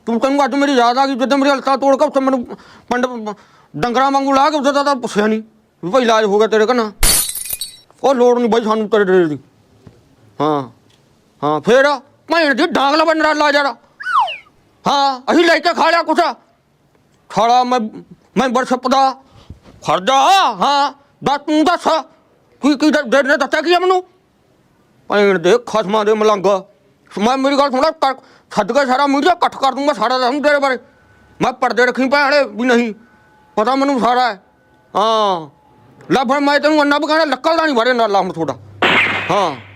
S8: ਤੂੰ ਤੈਨੂੰ ਅੱਜ ਮੇਰੀ ਯਾਦ ਆ ਗਈ ਜਦੋਂ ਮੇਰੀ ਹਲਕਾ ਤੋੜ ਕੇ ਉੱਥੇ ਮੈਨੂੰ ਪੰਡ ਡੰਗਰਾਂ ਵਾਂਗੂ ਲਾ ਕੇ ਉੱਥੇ ਤਾਂ ਤਾਂ ਪੁੱਛਿਆ ਨਹੀਂ ਵੀ ਭਾਈ ਇਲਾਜ ਹੋ ਗਿਆ ਤੇਰੇ ਕਨਾ। ਉਹ ਲੋੜ ਨਹੀਂ ਬਾਈ ਸਾਨੂੰ ਤੇਰੇ ਡੇਰੇ ਦੀ। ਹਾਂ। ਹਾਂ ਫੇਰ? ਭੈਣ ਦੀ ਡਾਂਗਲਾ ਬੰਨਰਾ ਲਾ ਜਰਾ ਹਾਂ, ਅਸੀਂ ਲੈ ਕੇ ਖਾ ਲਿਆ ਕੁਛ। ਖਾਲਾ ਮੈਂ ਮੈਂ ਬਰਸਪ ਦਾ। ਖਰਜਾ ਹਾਂ, ਦੱਸ, ਤੂੰ ਦੱਸ। ਕੀ ਕੀ ਦੇ ਨੇ ਦੱਸਿਆ ਕੀ ਆ ਮੈਨੂੰ? ਭੈਣ ਦੇ ਖਸਮਾਂ ਦੇ ਮਲੰਗ। ਮੈਂ ਮੇਰੀ ਗੱਲ ਸੁਣਾ ਕਰ ਛੱਡ ਕੇ ਸਾਰਾ ਮੀਡੀਆ ਇਕੱਠ ਕਰ ਦੂੰਗਾ, ਸਾਰਾ ਦੱਸੂ ਤੇਰੇ ਬਾਰੇ। ਮੈਂ ਪਰਦੇ ਰੱਖੀ ਭੈਣੇ ਵੀ ਨਹੀਂ। ਪਤਾ ਮੈਨੂੰ ਸਾਰਾ ਹਾਂ। ਲੈ ਮੈਂ ਤੈਨੂੰ ਅੰਨਾ ਬਗਾਣਾ ਲੱਕਲ ਦਾ ਨਹੀਂ ਵਰੇ ਨਾਲ ਲਾ ਹੁਣ ਤੁਹਾਡਾ। ਹਾਂ।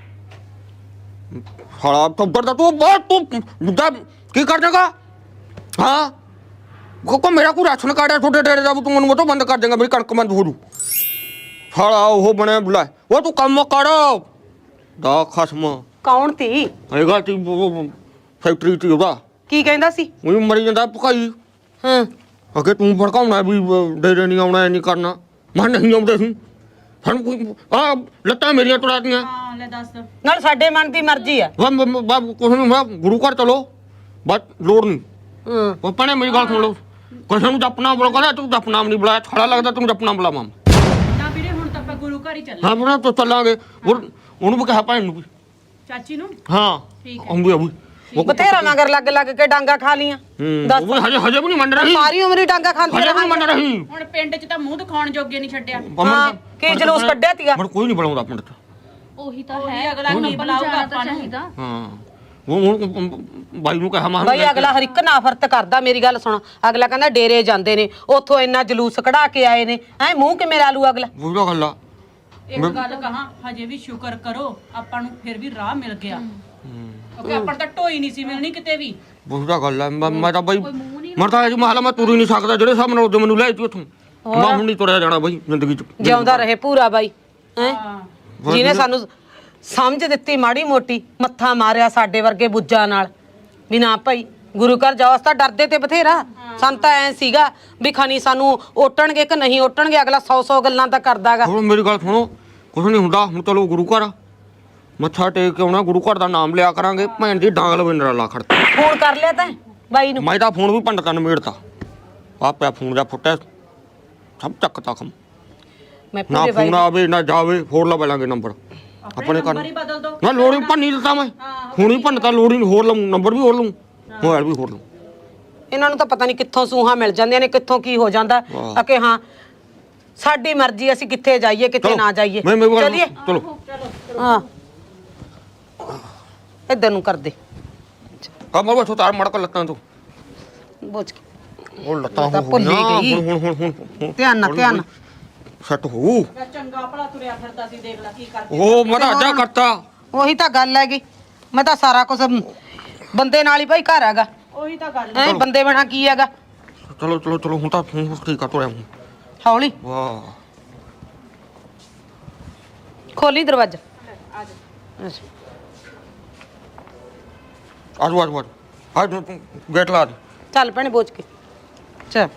S8: ਸਾਲਾ ਟੱਬਰ ਦਾ ਤੂੰ ਬਹੁਤ ਤੂੰ ਮੁੱਦਾ ਕੀ ਕਰ ਦੇਗਾ ਹਾਂ? ਕੋ ਕੋ ਮੇਰਾ ਕੋਈ ਰਾਸ਼ਨ ਕਾਰਡ ਹੈ ਤੁਹਾਡੇ ਡੇਰੇ ਦਾ ਵੀ ਤੂੰ ਮੈਨੂੰ ਮਤੋਂ ਬੰਦ ਕਰ ਦੇਗਾ ਮੇਰੀ ਕਣਕ ਬੰਦ ਹੋ ਜੂ। ਸਾਲਾ ਉਹ ਬਣਿਆ ਬੁਲਾ। ਉਹ ਤੂੰ ਕੰਮ ਕਰ। ਦਾ ਖਸਮ।
S7: ਕੌਣ ਤੀ?
S8: ਹੈਗਾ ਤੀ ਫੈਕਟਰੀ ਤੇ ਉਹਦਾ।
S7: ਕੀ ਕਹਿੰਦਾ ਸੀ?
S8: ਉਹ ਮਰੀ ਜਾਂਦਾ ਭਕਾਈ
S7: ਹਾਂ।
S8: ਅਗੇ ਤੂੰ ਭੜਕਾਉਣਾ ਵੀ ਡੇਰੇ ਨਹੀਂ ਆਉਣਾ ਇਹ ਨਹੀਂ ਕਰਨਾ। ਮੈਂ ਨਹੀਂ ਆਉਂਦੇ ਸੀ। ਕੋਈ ਆ ਲੱਤਾਂ ਮੇਰੀਆਂ ਤੁੜਾਤੀਆਂ
S7: ਨਾਲ ਸਾਡੇ ਮਨ ਦੀ ਮਰਜ਼ੀ ਆ।
S8: ਵਾ ਕੁਛ ਨਹੀਂ ਮੈਂ ਗੁਰੂ ਘਰ ਚਲੋ। ਬਸ ਲੋੜ ਨਹੀਂ
S7: ਹਾਂ।
S8: ਉਹ ਪਣੇ ਮੇਰੀ ਗੱਲ ਸੁਣ ਲਓ। ਕਿਸੇ ਨੂੰ ਜਪਨਾ ਬੁਲਾ ਕਹਿੰਦਾ ਤੂੰ ਜਪਨਾ ਨਹੀਂ ਬੁਲਾਇਆ ਛੜਾ ਲੱਗਦਾ ਤੂੰ ਜਪਨਾ ਬੁਲਾ ਮਾਮ
S7: ਨਾ ਵੀਰੇ ਹੁਣ ਤਾਂ ਆਪਾਂ ਗੁਰੂ ਘਰ ਹੀ ਚੱਲੇ।
S8: ਹਾਂ ਬੁਲਾ ਤੂੰ ਚੱਲਾਂਗੇ। ਉਹ- ਉਹਨੂੰ ਵੀ ਕਿਹਾ ਭੈਣ ਨੂੰ ਵੀ।
S7: ਚਾਚੀ ਨੂੰ?
S8: ਹਾਂ ਠੀਕ ਹੈ। ਵੀ ਉਹ
S7: ਬਥੇਰਾ ਮਗਰ ਲੱਗ ਲੱਗ ਕੇ ਡਾਂਗਾ ਖਾ ਲੀਆਂ
S8: ਹੂੰ ਉਹ ਹਜੇ ਹਜੇ ਵੀ ਨਹੀਂ ਮੰਨ ਰਹੀ।
S7: ਸਾਰੀ ਉਮਰ ਹੀ ਡਾਂਗਾ ਖਾਂਦੀ
S8: ਹਜੇ ਵੀ ਨਹੀਂ ਮੰਨ ਰਹੀ।
S7: ਹੁਣ ਪਿੰਡ 'ਚ ਤਾਂ ਮੂੰਹ ਦਿਖਾਉਣ ਜੋਗੇ ਨਹੀਂ ਛੱਡਿਆ। ਹਾਂ ਕੀ ਜਲੂਸ ਕੱਢਿਆ ਤੀਗਾ
S8: ਮੜ ਕੋਈ ਨਹੀਂ ਬੁਲਾਉਂਦਾ ਪਿੰਡ ਚ।
S6: ਉਹੀ ਤਾਂ ਹੈ ਅਗਲਾ ਨਹੀਂ ਬੁਲਾਊਗਾ ਆਪਾਂ ਨੂੰ। ਚਾਹੀਦਾ।
S8: ਹਾਂ। ਉਹ ਹੁਣ ਬਾਈ ਨੂੰ ਕਿਹਾ ਮਾਂ
S9: ਬਈ ਅਗਲਾ ਹਰ ਇੱਕ ਨਾਫਰਤ ਕਰਦਾ ਮੇਰੀ ਗੱਲ ਸੁਣ। ਅਗਲਾ ਕਹਿੰਦਾ ਡੇਰੇ ਜਾਂਦੇ ਨੇ ਉੱਥੋਂ ਇੰਨਾ ਜਲੂਸ ਕਢਾ ਕੇ ਆਏ ਨੇ। ਐ ਮੂੰਹ ਕਿਵੇਂ ਲਾ ਲੂ ਅਗਲਾ?
S8: ਬੁਰਾ ਗੱਲ ਆ।
S10: ਇੱਕ ਗੱਲ ਕਹਾਂ ਹਜੇ ਵੀ ਸ਼ੁਕਰ ਕਰੋ ਆਪਾਂ ਨੂੰ ਫਿਰ ਵੀ ਰਾਹ ਮਿਲ ਗਿਆ। ਕਿਉਂਕਿ ਆਪਾਂ ਨੂੰ ਤਾਂ ਢੋਈ ਨਹੀਂ ਸੀ ਮਿਲਣੀ ਕਿਤੇ ਵੀ।
S8: ਬੁਰਾ ਗੱਲ ਆ ਮੈਂ ਮੈਂ ਤਾਂ ਬਾਈ ਮਰ ਤਾਂ ਜੀ ਮਹਲਾ ਮੈਂ ਤੁਰ ਹੀ ਨਹੀਂ ਸਕਦਾ ਜਿਹੜੇ ਹਿਸਾਬ ਨਾਲ ਉਹਦੇ ਮੈਨੂੰ ਲੈ ਤੀ ਉੱਥੋਂ ਮੈਂ ਹੁਣ ਨਹੀਂ ਤੁਰਿਆ ਜਾਣਾ ਬਾਈ ਜ਼ਿੰਦਗੀ ਚ।
S9: ਜਿਉਂਦਾ ਰਹੇ ਪੂਰਾ ਬਾਈ ਹੈ? ਜਿਹਨੇ ਸਾਨੂੰ ਸਮਝ ਦਿੱਤੀ ਮਾੜੀ ਮੋਟੀ ਮੱਥਾ ਮਾਰਿਆ ਸਾਡੇ ਵਰਗੇ ਬੁੱਜਾਂ ਨਾਲ। ਵੀ ਨਾ ਭਾਈ ਗੁਰੂ ਘਰ ਜਾਓ ਅਸੀਂ ਤਾਂ ਡਰਦੇ ਤੇ ਬਥੇਰਾ। ਸਾਨੂੰ ਤਾਂ ਐ ਸੀਗਾ ਵੀ ਖਣੀ ਸਾਨੂੰ ਓਟਣਗੇ ਕਿ ਨਹੀਂ ਓਟਣਗੇ ਅਗਲਾ 100 100 ਗੱਲਾਂ ਤਾਂ ਕਰਦਾਗਾ।
S8: ਹੁਣ ਮੇਰੀ ਗੱਲ ਸੁਣੋ ਕੁਛ ਨਹੀਂ ਹੁੰਦਾ ਹੁਣ ਚਲੋ ਗੁਰੂ ਘਰ ਮੱਥਾ ਟੇਕ ਕੇ ਆਉਣਾ ਗੁਰੂ ਘਰ ਦਾ ਨਾਮ ਲਿਆ ਕਰਾਂਗੇ। ਭੈਣ ਦੀ ਡਾਂਗ ਲਵੇ ਨਰਾਲਾ ਖੜ
S9: ਫੋਨ ਕਰ ਲਿਆ ਤੈਂ ਬਾਈ ਨੂੰ।
S8: ਮੈਂ ਤਾਂ ਫੋਨ ਵੀ ਪੰਡਤਾਂ ਨੂੰ ਮੇੜਤਾ। ਆ ਪਿਆ ਫੋਨ ਦਾ ਫੁੱਟਿਆ ਸਭ ਚੱਕ ਤੱਕ
S9: ਮੈਂ
S8: ਨਾ
S9: ਪੂਰੇ ਬਾਈ
S8: ਫੋਨ ਆਵੇ ਨਾ ਜਾਵੇ ਹੋਰ ਲਾ ਬਲਾਂਗੇ ਨੰਬਰ। ਆਪਣੇ ਕਰ
S10: ਹੀ ਬਦਲ ਦੋ।
S8: ਨਾ ਲੋੜ ਹੀ ਭੰਨੀ ਦਿੱਤਾ ਮੈਂ। ਹੁਣ ਹੀ ਭੰਨਤਾ ਲੋੜ ਹੋਰ ਲਵਾਂ ਨੰਬਰ ਵੀ ਹੋਰ ਲਵਾਂ ਮੋਬਾਈਲ ਵੀ ਹੋਰ ਲਵਾਂ
S9: ਇਹਨਾਂ ਨੂੰ ਤਾਂ ਪਤਾ ਨਹੀਂ ਕਿੱਥੋਂ ਸੂਹਾਂ ਮਿਲ ਜਾਂਦੀਆਂ ਨੇ ਕਿੱਥੋਂ ਕੀ ਹੋ ਜਾਂਦਾ। ਅਕੇ ਹਾਂ ਸਾਡੀ ਮਰਜ਼ੀ ਅਸੀਂ ਕਿੱਥੇ ਜਾਈਏ ਕਿੱਥੇ ਨਾ ਜਾਈਏ।
S8: ਮੈਂ
S9: ਚਲਿਏ।
S8: ਚਲੋ।
S9: ਹਾਂ। ਇੱਧਰ ਨੂੰ ਕਰ ਦੇ।
S8: ਕਮਰ ਵਿੱਚ ਉਤਾਰ ਮੜ ਕੇ ਲੱਤਾਂ ਤੋਂ।
S9: ਬੋਝ ਕੇ।
S8: ਉਹ ਲੱਤਾਂ
S9: ਤਾਂ ਭੁੱਲ ਹੀ। ਗਈ।
S8: ਹੁਣ ਹੁਣ ਹੁਣ ਹੁਣ
S9: ਧਿਆਨ ਨਾਲ ਧਿਆਨ ਨਾਲ।
S8: ਸੱਟ ਹੋ।
S10: ਚੰਗਾ ਭਲਾ ਤੁਰਿਆ ਫਿਰਦਾ ਸੀ ਦੇਖ ਲੈ ਕੀ ਕਰ
S8: ਉਹ ਮੈਂ ਤਾਂ ਅੱਡਾ ਕਰਤਾ।
S9: ਉਹੀ ਤਾਂ ਗੱਲ ਹੈਗੀ। ਮੈਂ ਤਾਂ ਸਾਰਾ ਕੁਝ ਬੰਦੇ ਨਾਲ ਹੀ ਭਾਈ ਘਰ ਹੈਗਾ।
S10: ਉਹੀ ਤਾਂ ਗੱਲ
S9: ਐ ਬੰਦੇ ਬਣਾ ਕੀ ਹੈਗਾ?
S8: ਚਲੋ ਚਲੋ ਚਲੋ ਹੁਣ ਤਾਂ ਹੁਣ ਠੀਕ ਆ ਤੋੜਿਆ ਹੁਣ।
S9: ਹੌਲੀ।
S8: ਵਾਹ।
S9: ਖੋਲੀ ਦਰਵਾਜ਼ਾ। ਅੱਛਾ।
S8: ਆਜੋ ਆਜੋ ਆਜੋ। ਆਜੋ ਗੇਟ ਲਾ ਦੇ।
S9: ਚੱਲ ਭੈਣੇ ਬੋਝ ਕੇ। ਚੱਲ।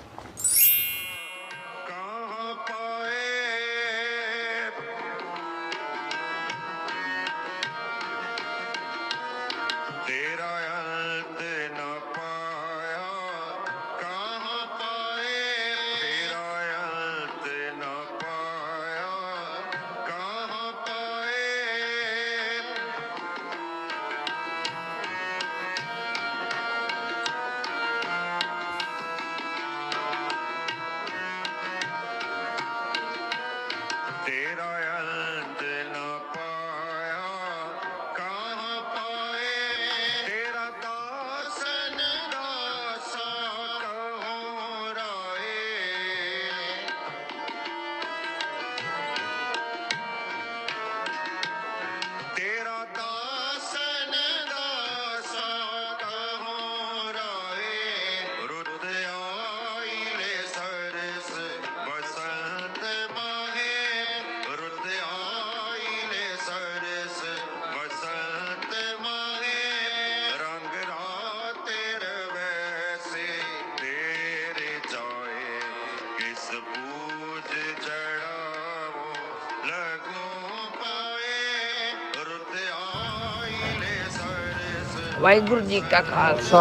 S4: ਵਾਹਿਗੁਰੂ ਜੀ ਕਾ ਖਾਲਸਾ।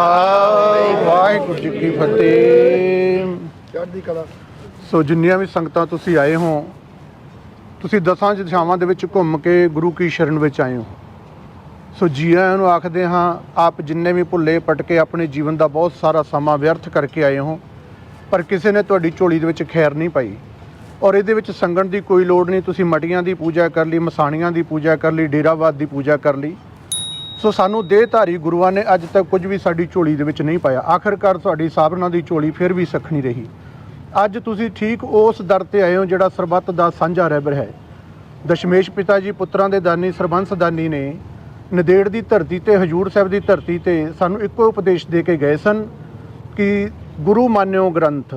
S11: ਵਾਹਿਗੁਰੂ। ਜੀ ਕੀ ਫਤਿਹ। ਚੜ੍ਹਦੀ ਕਲਾ। ਸੋ ਜਿੰਨੀਆਂ ਵੀ ਸੰਗਤਾਂ ਤੁਸੀਂ ਆਏ ਹੋ ਤੁਸੀਂ ਦਸਾਂ ਦਿਸ਼ਾਵਾਂ ਦੇ ਵਿੱਚ ਘੁੰਮ ਕੇ ਗੁਰੂ ਕੀ ਸ਼ਰਨ ਵਿੱਚ ਆਏ ਹੋ। ਸੋ ਜੀ ਆਇਆਂ ਨੂੰ ਆਖਦੇ ਹਾਂ ਆਪ ਜਿੰਨੇ ਵੀ ਭੁੱਲੇ ਪਟਕੇ ਆਪਣੇ ਜੀਵਨ ਦਾ ਬਹੁਤ ਸਾਰਾ ਸਮਾਂ ਵਿਅਰਥ ਕਰਕੇ ਆਏ ਹੋ ਪਰ ਕਿਸੇ ਨੇ ਤੁਹਾਡੀ ਝੋਲੀ ਦੇ ਵਿੱਚ ਖੈਰ ਨਹੀਂ ਪਾਈ। ਔਰ ਇਹਦੇ ਵਿੱਚ ਸੰਗਣ ਦੀ ਕੋਈ ਲੋੜ ਨਹੀਂ ਤੁਸੀਂ ਮਟੀਆਂ ਦੀ ਪੂਜਾ ਕਰ ਲਈ ਮਸਾਣੀਆਂ ਦੀ ਪੂਜਾ ਕਰ ਲਈ ਡੇਰਾਵਾਦ ਦੀ ਪੂਜਾ ਕਰ ਲਈ। ਸੋ ਸਾਨੂੰ ਦੇਹਧਾਰੀ ਗੁਰੂਆਂ ਨੇ ਅੱਜ ਤੱਕ ਕੁਝ ਵੀ ਸਾਡੀ ਝੋਲੀ ਦੇ ਵਿੱਚ ਨਹੀਂ ਪਾਇਆ। ਆਖਰਕਾਰ ਤੁਹਾਡੀ ਸਾਬਰਨਾ ਦੀ ਝੋਲੀ ਫਿਰ ਵੀ ਸਖਣੀ ਰਹੀ। ਅੱਜ ਤੁਸੀਂ ਠੀਕ ਉਸ ਦਰ ਤੇ ਆਏ ਹੋ ਜਿਹੜਾ ਸਰਬੱਤ ਦਾ ਸਾਂਝਾ ਰਹਿਬਰ ਹੈ। ਦਸ਼ਮੇਸ਼ ਪਿਤਾ ਜੀ ਪੁੱਤਰਾਂ ਦੇ ਦਾਨੀ ਸਰਬੰਸ ਦਾਨੀ ਨੇ ਨਦੇੜ ਦੀ ਧਰਤੀ ਤੇ, ਹਜੂਰ ਸਾਹਿਬ ਦੀ ਧਰਤੀ ਤੇ ਸਾਨੂੰ ਇੱਕੋ ਉਪਦੇਸ਼ ਦੇ ਕੇ ਗਏ ਸਨ ਕਿ ਗੁਰੂ ਮਾਨਿਓ ਗ੍ਰੰਥ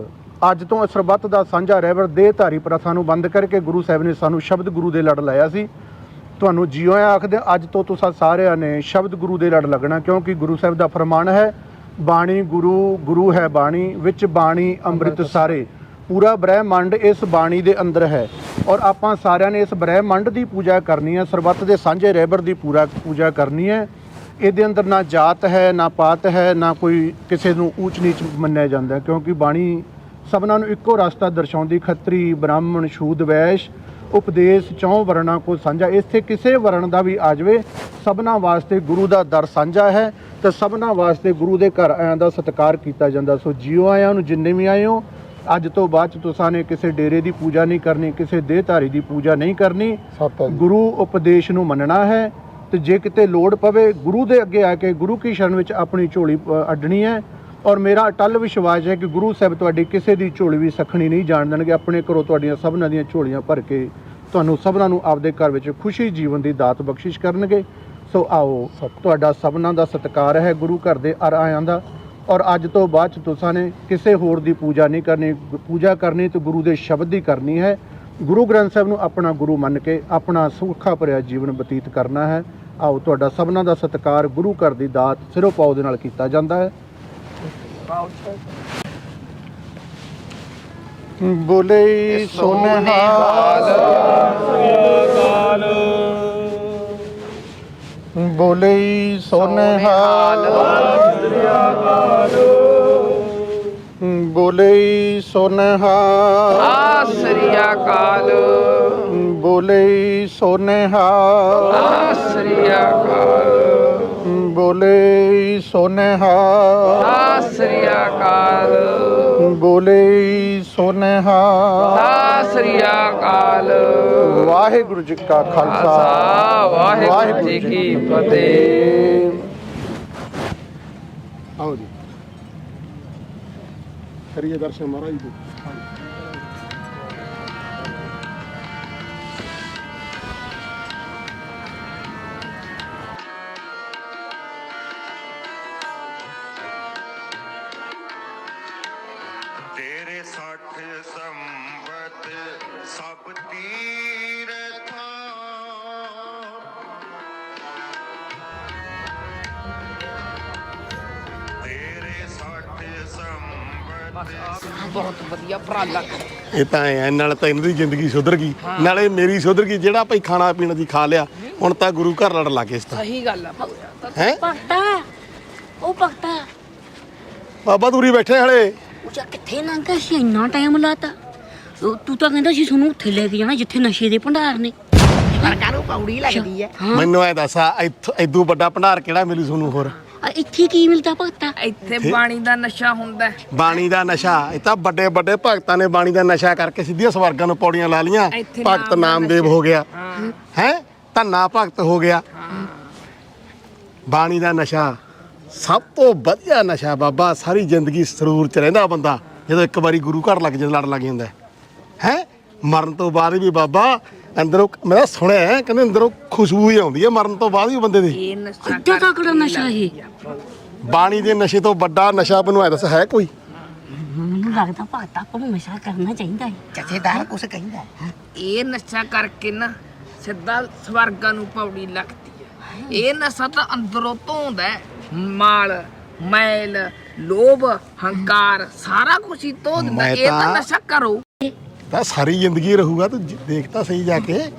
S11: ਅੱਜ ਤੋਂ ਸਰਬੱਤ ਦਾ ਸਾਂਝਾ ਰਹਿਬਰ ਦੇਹਧਾਰੀ ਪ੍ਰਥਾ ਨੂੰ ਬੰਦ ਕਰਕੇ ਗੁਰੂ ਸਾਹਿਬ ਨੇ ਸਾਨੂੰ ਸ਼ਬਦ ਗੁਰੂ ਦੇ ਲੜ ਲਾਇਆ ਸੀ। ਤੁਹਾਨੂੰ ਜੀਓ ਆਖਦੇ ਅੱਜ ਤੋਂ ਤੁਸੀਂ ਸਾਰਿਆਂ ਨੇ ਸ਼ਬਦ ਗੁਰੂ ਦੇ ਲੜ ਲੱਗਣਾ ਕਿਉਂਕਿ ਗੁਰੂ ਸਾਹਿਬ ਦਾ ਫਰਮਾਨ ਹੈ ਬਾਣੀ ਗੁਰੂ ਗੁਰੂ ਹੈ ਬਾਣੀ ਵਿੱਚ ਬਾਣੀ ਅੰਮ੍ਰਿਤ ਸਾਰੇ। ਪੂਰਾ ਬ੍ਰਹਿਮੰਡ ਇਸ ਬਾਣੀ ਦੇ ਅੰਦਰ ਹੈ। ਔਰ ਆਪਾਂ ਸਾਰਿਆਂ ਨੇ ਇਸ ਬ੍ਰਹਿਮੰਡ ਦੀ ਪੂਜਾ ਕਰਨੀ ਹੈ ਸਰਬੱਤ ਦੇ ਸਾਂਝੇ ਰਹਿਬਰ ਦੀ ਪੂਰਾ ਪੂਜਾ ਕਰਨੀ ਹੈ। ਇਹਦੇ ਅੰਦਰ ਨਾ ਜਾਤ ਹੈ ਨਾ ਪਾਤ ਹੈ ਨਾ ਕੋਈ ਕਿਸੇ ਨੂੰ ਊਚ ਨੀਚ ਮੰਨਿਆ ਜਾਂਦਾ ਕਿਉਂਕਿ ਬਾਣੀ ਸਭਨਾਂ ਨੂੰ ਇੱਕੋ ਰਸਤਾ ਦਰਸਾਉਂਦੀ ਖੱਤਰੀ ਬ੍ਰਾਹਮਣ ਸ਼ੂਦ ਵੈਸ਼। ਉਪਦੇਸ਼ ਚੌਂ ਵਰਣਾ ਕੋ ਸਾਂਝਾ। ਇੱਥੇ ਕਿਸੇ ਵਰਣ ਦਾ ਵੀ ਆ ਜਾਵੇ ਸਭਨਾਂ ਵਾਸਤੇ ਗੁਰੂ ਦਾ ਦਰ ਸਾਂਝਾ ਹੈ ਤੇ ਸਭਨਾਂ ਵਾਸਤੇ ਗੁਰੂ ਦੇ ਘਰ ਆਇਆਂ ਦਾ ਸਤਿਕਾਰ ਕੀਤਾ ਜਾਂਦਾ। ਸੋ ਜੀਓ ਆਇਆਂ ਨੂੰ ਜਿੰਨੇ ਵੀ ਆਏ ਹੋ ਅੱਜ ਤੋਂ ਬਾਅਦ ਤੁਸਾਂ ਨੇ ਕਿਸੇ ਡੇਰੇ ਦੀ ਪੂਜਾ ਨਹੀਂ ਕਰਨੀ ਕਿਸੇ ਦੇਹਧਾਰੀ ਦੀ ਪੂਜਾ ਨਹੀਂ ਕਰਨੀ। ਗੁਰੂ ਉਪਦੇਸ਼ ਨੂੰ ਮੰਨਣਾ ਹੈ ਤੇ ਜੇ ਕਿਤੇ ਲੋੜ ਪਵੇ ਗੁਰੂ ਦੇ ਅੱਗੇ ਆ ਕੇ ਗੁਰੂ ਕੀ ਸ਼ਰਨ ਵਿੱਚ ਆਪਣੀ ਝੋਲੀ ਅੱਡਣੀ ਹੈ ਔਰ ਮੇਰਾ ਅਟੱਲ ਵਿਸ਼ਵਾਸ ਹੈ ਕਿ ਗੁਰੂ ਸਾਹਿਬ ਤੁਹਾਡੀ ਕਿਸੇ ਦੀ ਝੋਲੀ ਵੀ ਸਖਣੀ ਨਹੀਂ ਜਾਣ ਦੇਣਗੇ ਆਪਣੇ ਘਰੋਂ ਤੁਹਾਡੀਆਂ ਸਭਨਾਂ ਦੀਆਂ ਝੋਲੀਆਂ ਭਰ ਕੇ ਤੁਹਾਨੂੰ ਸਭਨਾਂ ਨੂੰ ਆਪਦੇ ਘਰ ਵਿੱਚ ਖੁਸ਼ੀ ਜੀਵਨ ਦੀ ਦਾਤ ਬਖਸ਼ਿਸ਼ ਕਰਨਗੇ। ਸੋ ਆਓ, ਤੁਹਾਡਾ ਸਭਨਾਂ ਦਾ ਸਤਿਕਾਰ ਹੈ ਗੁਰੂ ਘਰ ਦੇ ਅਰ ਆਇਆਂ ਦਾ। ਔਰ ਅੱਜ ਤੋਂ ਬਾਅਦ ਚ ਤੁਸਾਂ ਨੇ ਕਿਸੇ ਹੋਰ ਦੀ ਪੂਜਾ ਨਹੀਂ ਕਰਨੀ, ਪੂਜਾ ਕਰਨੀ ਤੇ ਗੁਰੂ ਦੇ ਸ਼ਬਦ ਦੀ ਕਰਨੀ ਹੈ। ਗੁਰੂ ਗ੍ਰੰਥ ਸਾਹਿਬ ਨੂੰ ਆਪਣਾ ਗੁਰੂ ਮੰਨ ਕੇ ਆਪਣਾ ਸੁੱਖਾ ਭਰਿਆ ਜੀਵਨ ਬਤੀਤ ਕਰਨਾ ਹੈ। ਆਓ, ਤੁਹਾਡਾ ਸਭਨਾਂ ਦਾ ਸਤਿਕਾਰ ਗੁਰੂ ਘਰ ਦੀ ਦਾਤ ਸਿਰੋਂ ਪਾਉ ਦੇ ਨਾਲ ਕੀਤਾ ਜਾਂਦਾ ਹੈ। ਬੋਲੇ ਸੋਨਹਾਲ ਬੋਲੇ ਸੋਨਹਾਲ ਬੋਲੇ ਸੋਨਹਾਲ
S4: ਸ੍ਰੀ ਅਕਾਲ।
S11: ਬੋਲੇ ਸੋਨਹਾਲ
S4: ਸ੍ਰੀ ਅਕਾਲ।
S11: ਬੋਲੇ ਸੋਨਹਾਲ
S4: ਸ੍ਰੀ ਅਕਾਲ।
S11: ਬੋਲੇ ਸੋਨਹਾਲ
S4: ਸ੍ਰੀ ਅਕਾਲ।
S11: ਵਾਹਿਗੁਰੂ ਜੀ ਕਾ ਖਾਲਸਾ।
S4: ਵਾਹਿਗੁਰੂ ਜੀ ਕੀ ਫਤਿਹ।
S2: ਆਓ ਜੀ। ਕਰੀਏ ਦਰਸ਼ਨ ਮਹਾਰਾਜ ਜੀ। ਇਹ ਤਾਂ ਐ ਨਾਲ ਤਾਂ ਇਹਨਾਂ ਦੀ ਜ਼ਿੰਦਗੀ ਸੁਧਰ ਗਈ। ਨਾਲੇ ਮੇਰੀ ਸੁਧਰ ਗਈ ਜਿਹੜਾ ਭਾਈ ਖਾਣਾ ਪੀਣਾ ਦੀ ਖਾ ਲਿਆ ਹੁਣ ਤਾਂ ਗੁਰੂ ਘਰ ਲੜ ਲੱਗੇ ਇਸ ਤਾਂ
S5: ਸਹੀ ਗੱਲ ਆ। ਭਗਤਾ
S2: ਹੈ?
S3: ਭਗਤਾ ਉਹ ਭਗਤਾ
S2: ਬਾਬਾ ਦੂਰੀ ਬੈਠੇ ਹਲੇ।
S3: ਉਹ ਜਾ ਕਿੱਥੇ ਲੰਘਿਆ ਸੀ ਇੰਨਾ ਟਾਈਮ ਲਾਤਾ। ਉਹ ਤੂੰ ਤਾਂ ਕਹਿੰਦਾ ਸੀ ਸਾਨੂੰ ਉੱਥੇ ਲੈ ਕੇ ਜਾਣਾ ਜਿੱਥੇ ਨਸ਼ੇ ਦੇ ਭੰਡਾਰ ਨੇ।
S4: ਵਰਗਾ ਨੂੰ ਪੌੜੀ ਲੱਗਦੀ ਹਾਂ।
S2: ਮੈਨੂੰ ਐ ਦੱਸ ਆ ਇੱਥੋਂ ਐਦੂ ਵੱਡਾ ਭੰਡਾਰ ਕਿਹੜਾ ਮਿਲੂ ਤੁਹਾਨੂੰ ਹੋਰ?
S3: ਆ ਇੱਥੇ ਕੀ ਮਿਲਦਾ ਭਗਤਾ?
S5: ਇੱਥੇ ਬਾਣੀ ਦਾ ਨਸ਼ਾ ਹੁੰਦਾ ਹੈ।
S2: ਬਾਣੀ ਦਾ ਨਸ਼ਾ ਇਹ ਤਾਂ ਵੱਡੇ ਵੱਡੇ ਭਗਤਾਂ ਨੇ ਬਾਣੀ ਦਾ ਨਸ਼ਾ ਕਰਕੇ ਸਿੱਧੀਆਂ ਸਵਰਗਾਂ ਨੂੰ ਪੌੜੀਆਂ ਲਾ ਲੀਆਂ
S5: ਇੱਥੇ
S2: ਭਗਤ
S5: ਦਾ
S2: ਨਾਮਦੇਵ ਹੋ ਗਿਆ। ਹੈ। ਧੰਨਾ ਭਗਤ ਹੋ ਗਿਆ। ਬਾਣੀ ਦਾ ਨਸ਼ਾ ਸਭ ਤੋਂ ਵਧੀਆ ਨਸ਼ਾ ਬਾਬਾ ਸਾਰੀ ਜ਼ਿੰਦਗੀ ਸਰੂਰ ਚ ਰਹਿੰਦਾ ਬੰਦਾ। ਜਦੋਂ ਇੱਕ ਵਾਰੀ ਗੁਰੂ ਘਰ ਲੱਗ ਜਾਂਦਾ ਲੜ ਲੱਗ ਜਾਂਦਾ। ਹੈ? ਮਰਨ ਤੋਂ ਬਾਅਦ ਵੀ ਬਾਬਾ ਅੰਦਰੋਂ ਮੈਂ ਸੁਣਿਆ ਹੈ, ਕਹਿੰਦੇ ਅੰਦਰੋਂ ਖੁਸ਼ਬੂ ਹੀ ਆਉਂਦੀ ਹੈ ਮਰਨ ਤੋਂ ਬਾਅਦ ਵੀ ਬੰਦੇ ਦੀ।
S5: ਇਹ ਨਸ਼ਾ
S3: ਤਕੜਾ ਨਸ਼ਾ ਇਹ?
S2: ਬਾਣੀ ਦੇ ਨਸ਼ੇ ਤੋਂ ਵੱਡਾ ਨਸ਼ਾ ਬਣਵਾਇਆ ਦੱਸ ਹੈ ਕੋਈ?
S3: ਮੈਨੂੰ ਲੱਗਦਾ ਆਪਾਂ ਨੂੰ ਨਸ਼ਾ ਕਰਨਾ ਚਾਹੀਦਾ ਹੈ।
S4: ਜਥੇਦਾਰ ਕੁਛ ਕਹਿੰਦਾ ਹੈ।
S5: ਇਹ ਨਸ਼ਾ ਕਰਕੇ ਨਾ ਸਿੱਧਾ ਸਵਰਗਾਂ ਨੂੰ ਪੌੜੀ ਲੱਗਦੀ ਹੈ। ਇਹ ਨਸ਼ਾ ਤਾਂ ਅੰਦਰੋਂ ਧੋਂਦਾ ਹੈ। ਮਾਲ ਮੈਲ ਲੋਭ ਹੰਕਾਰ ਸਾਰਾ ਕੁਝ ਹੀ ਧੋ ਦਿੰਦਾ।
S2: ਮੈਂ
S5: ਇਹ ਤਾਂ
S2: ਤਾਂ-
S5: ਨਸ਼ਾ ਕਰੋ।
S2: ਤਾਂ ਸਾਰੀ ਜ਼ਿੰਦਗੀ ਰਹੂਗਾ ਤੂੰ ਜ- ਦੇਖ ਤਾਂ ਸਹੀ ਜਾ ਕੇ।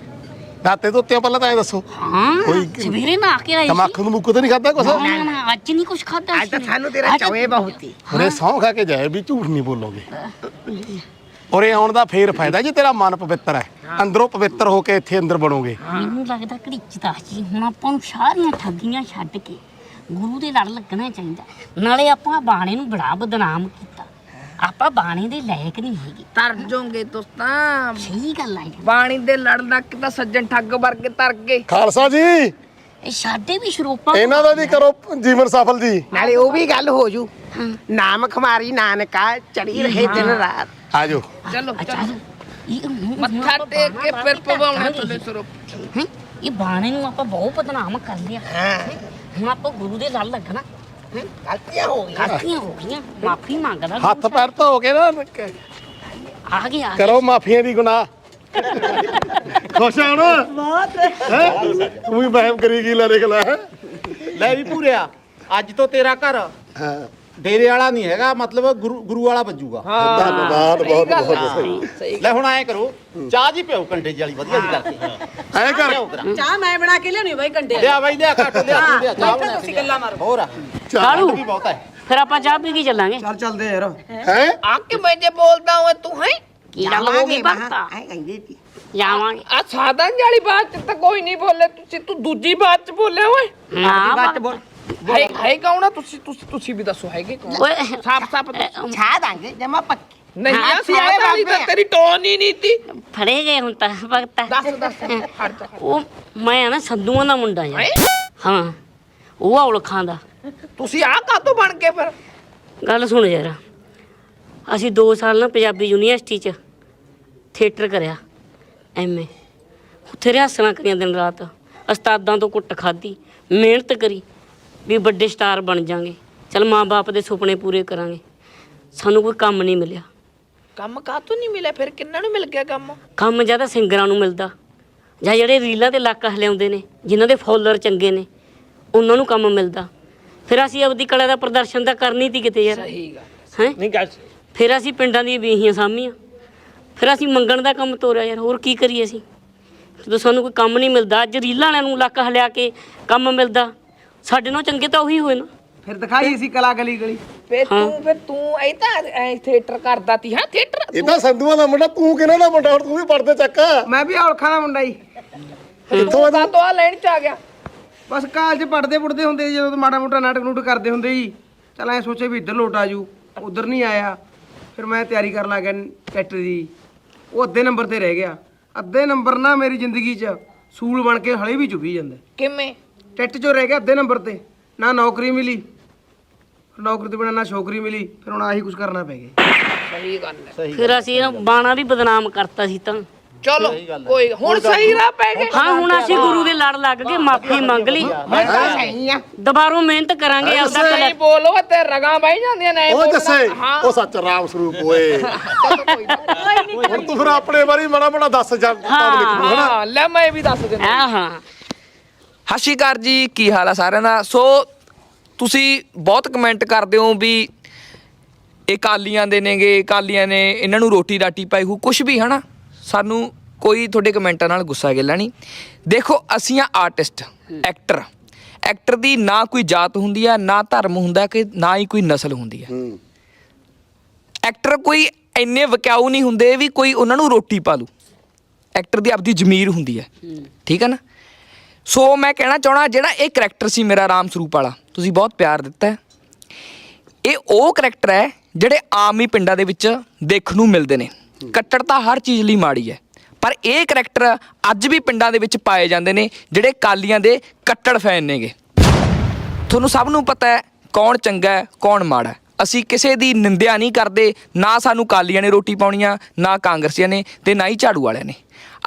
S2: ਦਾਤੇ ਤੋਂ ਉੱਤੇ ਪਹਿਲਾਂ ਤਾਂ ਐ ਦੱਸੋ।
S3: ਹਾਂ
S2: ਕੋਈ-
S3: ਸਵੇਰੇ ਨਾ ਕੇ ਆਈ ਸੀ।
S2: ਤਮਾਕੂ ਨੂੰ ਮੁੱਕ ਤਾਂ ਨਹੀਂ ਖਾਦਾ ਕੁਛ?
S3: ਨਾ, ਨਾ, ਅੱਜ ਨਹੀਂ ਕੁਝ ਖਾਦਾ
S4: ਅੱਜ ਤਾਂ ਸਾਨੂੰ ਤੇਰਾ ਚੌਏ ਬਹੁਤ
S2: ਉਰੇ ਸਹੁੰ ਖਾ ਕੇ ਜਾਏ ਵੀ ਝੂਠ ਨਹੀਂ ਬੋਲੋਗੇ। ਉਰੇ ਆਉਣ ਦਾ ਫੇਰ ਫਾਇਦਾ ਜੇ ਤੇਰਾ ਮਨ ਪਵਿੱਤਰ ਹੈ। ਅੰਦਰੋਂ ਪਵਿੱਤਰ ਹੋ ਕੇ ਇੱਥੇ ਅੰਦਰ ਬਣੋਗੇ।
S3: ਮੈਨੂੰ ਲੱਗਦਾ ਘੜੀਚਦਾ ਸੀ ਹੁਣ ਆਪਾਂ ਨੂੰ ਸਾਰੀਆਂ ਠੱਗੀਆਂ ਛੱਡ ਕੇ ਗੁਰੂ ਦੇ ਲੜ ਲੱਗਣਾ ਚਾਹੀਦਾ। ਨਾਲੇ ਆਪਾਂ ਬਾਣੇ ਨੂੰ ਬੜਾ ਬਦਨਾਮ ਕੀਤਾ। ਆਪਾਂ ਬਾਣੇ ਦੇ ਲਾਇਕ ਨਹੀਂ ਹੈਗੇ।
S5: ਤਰ ਜੋਗੇ ਦੋਸਤਾਂ
S3: ਸਹੀ ਗੱਲ ਆ।
S5: ਬਾਣੀ ਦੇ ਲੜ ਲੱਗ ਕੇ ਤਾਂ ਸੱਜਣ ਠੱਗ ਵਰਗੇ ਤਰ ਗਏ।
S2: ਖਾਲਸਾ ਜੀ।
S3: ਇਹ ਸਾਡੇ ਵੀ ਸ਼ਰੋਪਾ
S2: ਇਹਨਾਂ ਦਾ ਵੀ ਕਰੋ ਜੀਵਨ ਸਫਲ ਜੀ।
S4: ਨਾਲੇ ਉਹ ਵੀ ਗੱਲ ਹੋ ਜੂ। ਨਾਮ ਖਮਾਰੀ ਨਾਨਕਾ ਚੜੀ ਰਹੇ ਦਿਨ ਰਾਤ।
S2: ਆਜੋ
S5: ਚਲੋ
S3: ਅੱਛਾ
S5: ਚਲੋ।
S3: ਇਹ
S5: ਮੱਥਾ ਟੇਕ ਕੇ ਫਿਰ ਪਵਾਉਣਾ ਸਰੋਂ
S3: ਹੈਂ? ਇਹ ਬਾਣੇ ਨੂੰ ਆਪਾਂ ਬਹੁਤ ਬਦਨਾਮ ਕਰ ਲਿਆ ਹੈਂ? ਹੁਣ ਆਪਾਂ ਗੁਰੂ ਦੇ ਲੜ ਲੱਗਣਾ। ਹੈਂ?
S4: ਗਲਤੀਆਂ ਹੋ ਗਈਆਂ।
S3: ਗਲਤੀਆਂ ਹੋ ਗਈਆਂ। ਮਾਫੀ ਮੰਗਦਾ
S2: ਹੱਥ ਪੈਰ ਧੋ ਕੇ ਨਾ
S3: ਆ ਗਿਆ ਆ ਗਿਆ
S2: ਕਰੋ ਮਾਫੀਆਂ ਦੀ ਗੁਨਾਹ। ਖੁਸ਼ ਆ ਹੁਣ ਬਹੁਤ ਤੂੰ ਵੀ ਬਹਿਮ ਕਰੀ ਗਈ ਲੈ ਦੇਖ ਲੈ।
S12: ਲੈ ਵੀ ਪੂਰਿਆ। ਅੱਜ ਤੋਂ ਤੇਰਾ ਘਰ।
S2: ਹਾਂ।
S12: ਡੇਰੇ ਵਾਲਾ ਨਹੀਂ ਹੈਗਾ ਮਤਲਬ ਗੁਰੂ ਗੁਰੂ ਵਾਲਾ ਵੱਜੂਗਾ।
S2: ਧੰਨਵਾਦ ਬਹੁਤ ਬਹੁਤ
S12: ਲੈ ਹੁਣ ਐਂ ਕਰੋ ਚਾਹ ਜੀ ਪਿਓ ਕੰਡੇ ਜੀ ਵਾਲੀ ਵਧੀਆ ਜੀ ਕਰਕੇ
S2: ਐ ਕਰ।
S9: ਚਾਹ ਮੈਂ ਬਣਾ ਕੇ ਲਿਆਉਣੀ ਬਾਈ ਕੰਡੇ
S12: ਲਿਆ ਬਾਈ ਲਿਆ ਘੱਟ ਲਿਆ ਤੂੰ ਲਿਆ ਚਾਹ ਬਣਾ
S9: ਤੁਸੀਂ ਗੱਲਾਂ ਮਾਰੋ।
S12: ਹੋਰ
S3: ਕਾਲੂ
S12: ਵੀ ਬਹੁਤ ਹੈ
S3: ਫਿਰ ਆਪਾਂ ਚਾਹ ਪੀ ਕੇ ਚੱਲਾਂਗੇ।
S2: ਹੈ?
S5: ਆ ਕੇ ਮੈਂ ਜੇ ਬੋਲਦਾ ਹਾਂ ਤੂੰ ਹੈ?
S3: ਕੀ ਗੱਲ ਹੋ ਗਈ ਭਗਤਾ
S4: ਐ ਕਹਿੰਦੇ ਸੀ
S3: ਜਾਵਾਂਗੇ।
S5: ਆ ਸਾਧਨ ਵਾਲੀ ਬਾਤ ਚ ਤਾਂ ਕੋਈ ਨਹੀਂ ਬੋਲੇ ਤੁਸੀਂ ਤੂੰ ਦੂਜੀ ਬਾਤ ਚ ਬੋਲੇ ਓਏ।
S3: ਨਾ
S4: ਬਾਤ। ਬੋਲ।
S5: ਹੈ ਹੈ ਕੌਣ ਆ? ਤੁਸੀਂ ਤੁਸੀਂ ਤੁਸੀਂ ਵੀ ਦੱਸੋ ਹੈਗੇ ਕੌਣ?
S3: ਓਏ
S5: ਸਾਫ਼ ਸਾਫ਼
S4: ਛਾ ਦਾਂਗੇ ਜਮਾ ਪੱਕੀ
S5: ਨਹੀਂ ਆ ਵਾਲੀ ਤਾਂ। ਤੇਰੀ ਟੋਨ ਹੀ ਨਹੀਂ ਤੀ।
S3: ਫੜੇ ਗਏ ਹੁਣ ਤਾਂ ਭਗਤਾ
S5: ਦੱਸ ਦੱਸ ਹਟ ਜਾ
S3: ਉਹ ਮੈਂ ਆ ਨਾ ਸੰਧੂਆਂ ਦਾ ਮੁੰਡਾ ਯਾਰ। ਹਾਂ? ਉਹ ਔਲ ਖਾਂਦਾ
S5: ਤੁਸੀਂ ਆ ਕਾਤੋਂ ਬਣ ਕੇ ਫਿਰ?
S3: ਗੱਲ ਸੁਣ ਯਾਰ ਅਸੀਂ 2 ਸਾਲ ਨਾ ਪੰਜਾਬੀ ਯੂਨੀਵਰਸਿਟੀ ਚ ਥੀਏਟਰ ਕਰਿਆ ਐਮਏ ਉੱਥੇ ਰਿਹਾਸਲਾਂ ਕਰੀਆਂ ਦਿਨ ਰਾਤ ਉਸਤਾਦਾਂ ਤੋਂ ਕੁੱਟ ਖਾਧੀ ਮਿਹਨਤ ਕਰੀ। ਵੀ ਵੱਡੇ ਸਟਾਰ ਬਣ ਜਾਾਂਗੇ। ਚਲ ਮਾਂ-ਬਾਪ ਦੇ ਸੁਪਨੇ ਪੂਰੇ ਕਰਾਂਗੇ। ਸਾਨੂੰ ਕੋਈ ਕੰਮ ਨਹੀਂ ਮਿਲਿਆ।
S5: ਕੰਮ ਕਾਤੋਂ ਨਹੀਂ ਮਿਲਿਆ? ਫਿਰ ਕਿੰਨਾਂ ਨੂੰ ਮਿਲ ਗਿਆ ਕੰਮ?
S3: ਕੰਮ ਜ਼ਿਆਦਾ ਸਿੰਗਰਾਂ ਨੂੰ ਮਿਲਦਾ। ਜਾਂ ਜਿਹੜੇ ਰੀਲਾਂ ਤੇ ਲੱਕ ਹਲਿਆਉਂਦੇ ਨੇ ਜਿਨ੍ਹਾਂ ਦੇ ਫੋਲੋਅਰ ਚੰਗੇ ਨੇ ਉਹਨਾਂ ਨੂੰ ਕੰਮ ਮਿਲਦਾ। ਫਿਰ ਅਸੀਂ ਆਪਦੀ ਕਲਾ ਦਾ ਪ੍ਰਦਰਸ਼ਨ ਤਾਂ ਕਰਨੀ ਤੀ ਕਿਤੇ ਯਾਰ।
S5: ਸਹੀ ਗੱਲ
S3: ਹੈ
S5: ਨਹੀਂ ਗੱਲ
S3: ਫਿਰ ਅਸੀਂ ਪਿੰਡਾਂ ਦੀਆਂ ਬੀਹੀਆਂ ਸਾਂਭੀਆਂ। ਫਿਰ ਅਸੀਂ ਮੰਗਣ ਦਾ ਕੰਮ ਤੋਰਿਆ ਯਾਰ। ਹੋਰ ਕੀ ਕਰੀਏ ਅਸੀਂ? ਜਦੋਂ ਸਾਨੂੰ ਕੋਈ ਕੰਮ ਨਹੀਂ ਮਿਲਦਾ ਅੱਜ ਰੀਲਾਂ ਵਾਲਿਆਂ ਨੂੰ ਲੱਕ ਹਲਿਆ ਕੇ ਕੰਮ ਮਿਲਦਾ। ਸਾਡੇ ਨਾਲ ਚੰਗੇ ਤਾਂ ਉਹੀ ਹੋਏ ਨਾ।
S5: ਫਿਰ ਦਿਖਾਈ ਸੀ ਕਲਾ ਗਲੀ ਗਲੀ। ਫੇ ਤੂੰ ਫੇ ਤੂੰ ਐ ਤਾਂ ਐ ਥੀਏਟਰ ਕਰਦਾ ਤੀ ਹਾਂ ਥੀਏਟਰ
S2: ਇਹ ਤਾਂ ਸੰਧੂਆਂ ਦਾ ਮੁੰਡਾ ਤੂੰ ਕਿਹਨਾਂ ਦਾ ਮੁੰਡਾ? ਹੁਣ ਤੂੰ ਵੀ ਪੜਦੇ ਚੱਕ।
S5: ਮੈਂ ਵੀ ਔਲਖਾਂ ਦਾ ਮੁੰਡਾ ਹੀ ਤਾਂ ਤੋਂ ਆ ਲੈਣ ਚ ਆ ਗਿਆ।
S13: ਬਸ ਕਾਲਜ ਪੜਦੇ ਪੁੜਦੇ ਹੁੰਦੇ ਸੀ ਜਦੋਂ ਮਾੜਾ ਮੋਟਾ ਨਾਟਕ ਨੂਟਕ ਕਰਦੇ ਹੁੰਦੇ ਜੀ ਚਲ ਐ ਸੋਚੇ ਵੀ ਇੱਧਰ ਲੋਟ ਆ ਜੂ ਉਧਰ ਨਹੀਂ ਆਇਆ। ਫਿਰ ਮੈਂ ਤਿਆਰੀ ਕਰਨ ਲੱਗ ਗਿਆ ਟੈਟ ਦੀ। ਉਹ ਅੱਧੇ ਨੰਬਰ ਤੇ ਰਹਿ ਗਿਆ। ਅੱਧੇ ਨੰਬਰ ਨਾ ਮੇਰੀ ਜ਼ਿੰਦਗੀ 'ਚ ਸੂਲ ਬਣ ਕੇ ਹਲੇ ਵੀ ਚੁਭੀ ਜਾਂਦਾ।
S5: ਕਿਵੇਂ?
S13: ਟੈਟ 'ਚੋਂ ਰਹਿ ਗਿਆ ਅੱਧੇ ਨੰਬਰ ਤੇ। ਨਾ ਨੌਕਰੀ ਮਿਲੀ ਨੌਕਰੀ ਤੋਂ ਬਿਨਾਂ ਨਾ ਛੋਕਰੀ ਮਿਲੀ ਫਿਰ ਹੁਣ ਆਹੀ ਕੁਝ ਕਰਨਾ ਪੈ ਗਿਆ।
S5: ਸਹੀ ਗੱਲ ਹੈ।
S3: ਫਿਰ ਅਸੀਂ ਨਾ ਬਾਣਾ ਵੀ ਬਦਨਾਮ ਕਰਤਾ ਸੀ ਤਾਂ।
S5: ਚਲੋ ਕੋਈ ਹੁਣ ਸਹੀ ਰਾਹ ਪੈ ਗਏ।
S3: ਹਾਂ ਹੁਣ ਅਸੀਂ ਗੁਰੂ ਦੇ ਲੜ ਲੱਗ ਗਏ ਮਾਫੀ ਮੰਗ ਲਈ।
S4: ਸਹੀ ਆ।
S3: ਦੁਬਾਰਾ ਮਿਹਨਤ ਕਰਾਂਗੇ ਆਪਦਾ
S5: ਸਹੀ
S3: ਕਲਰ
S5: ਬੋਲੋ ਤੇ ਰਗਾਂ ਬਹਿ ਜਾਂਦੀਆਂ ਨੇ ਐਂ
S2: ਉਹ
S5: ਬੋਲਣਾ। ਹਾਂ।
S2: ਉਹ ਸੱਚ ਰਾਮ ਸਰੂਪ ਓਏ [laughs] ਹੁਣ ਤੂੰ ਫਿਰ ਆਪਣੇ ਬਾਰੇ ਮਾੜਾ ਮਾੜਾ ਦੱਸ ਜਾ ਨੂੰ ਹਨਾ?
S5: ਹਾਂ ਲੈ ਮੈਂ ਵੀ ਦੱਸ ਦਿੰਦਾ।
S3: ਹਾਂ ਹਾਂ।
S14: ਹਸ਼ੀਕਾਰ ਜੀ ਕੀ ਹਾਲ ਆ ਸਾਰਿਆਂ ਦਾ? ਸੋ ਤੁਸੀਂ ਬਹੁਤ ਕਮੈਂਟ ਕਰਦੇ ਹੋ ਵੀ ਇਹ ਕਾਲੀਆਂ ਦੇ ਨੇਗੇ ਕਾਲੀਆਂ ਨੇ ਇਹਨਾਂ ਨੂੰ ਰੋਟੀ ਰਾਟੀ ਪਾਈ ਹੋ ਕੁਝ ਵੀ ਹਨਾ? ਸਾਨੂੰ ਕੋਈ ਤੁਹਾਡੇ ਕਮੈਂਟਾਂ ਨਾਲ ਗੁੱਸਾ ਗਿਲਾ ਨਹੀਂ। ਦੇਖੋ ਅਸੀਂ ਆ ਆਰਟਿਸਟ ਐਕਟਰ ਐਕਟਰ ਦੀ ਨਾ ਕੋਈ ਜਾਤ ਹੁੰਦੀ ਆ ਨਾ ਧਰਮ ਹੁੰਦਾ ਕਿ ਨਾ ਹੀ ਕੋਈ ਨਸਲ ਹੁੰਦੀ ਆ। ਐਕਟਰ ਕੋਈ ਇੰਨੇ ਵਕਿਆਊ ਨਹੀਂ ਹੁੰਦੇ ਵੀ ਕੋਈ ਉਹਨਾਂ ਨੂੰ ਰੋਟੀ ਪਾ ਲੂ ਐਕਟਰ ਦੀ ਆਪਦੀ ਜ਼ਮੀਰ ਹੁੰਦੀ ਹੈ। ਠੀਕ ਹੈ ਨਾ? ਸੋ ਮੈਂ ਕਹਿਣਾ ਚਾਹਣਾ ਜਿਹੜਾ ਇਹ ਕਰੈਕਟਰ ਸੀ ਮੇਰਾ ਰਾਮ ਸਰੂਪ ਵਾਲਾ, ਤੁਸੀਂ ਬਹੁਤ ਪਿਆਰ ਦਿੱਤਾ ਇਹ ਉਹ ਕਰੈਕਟਰ ਹੈ ਜਿਹੜੇ ਆਮ ਹੀ ਪਿੰਡਾਂ ਦੇ ਵਿੱਚ ਦੇਖਣ ਨੂੰ ਮਿਲਦੇ ਨੇ। ਕੱਟੜਤਾ ਹਰ ਚੀਜ਼ ਲਈ ਮਾੜੀ ਹੈ, ਪਰ ਇਹ ਕਰੈਕਟਰ ਅੱਜ ਵੀ ਪਿੰਡਾਂ ਦੇ ਵਿੱਚ ਪਾਏ ਜਾਂਦੇ ਨੇ, ਜਿਹੜੇ ਕਾਲੀਆਂ ਦੇ ਕੱਟੜ ਫੈਨ ਨੇਗੇ। ਤੁਹਾਨੂੰ ਸਭ ਨੂੰ ਪਤਾ ਹੈ ਕੌਣ ਚੰਗਾ ਹੈ, ਕੌਣ ਮਾੜਾ ਹੈ। ਅਸੀਂ ਕਿਸੇ ਦੀ ਨਿੰਦਿਆ ਨਹੀਂ ਕਰਦੇ, ਨਾ ਸਾਨੂੰ ਕਾਲੀਆਂ ਨੇ ਰੋਟੀ ਪਾਉਣੀਆਂ, ਨਾ ਕਾਂਗਰਸੀਆਂ ਨੇ ਤੇ ਨਾ ਹੀ ਝਾੜੂ ਵਾਲਿਆਂ ਨੇ।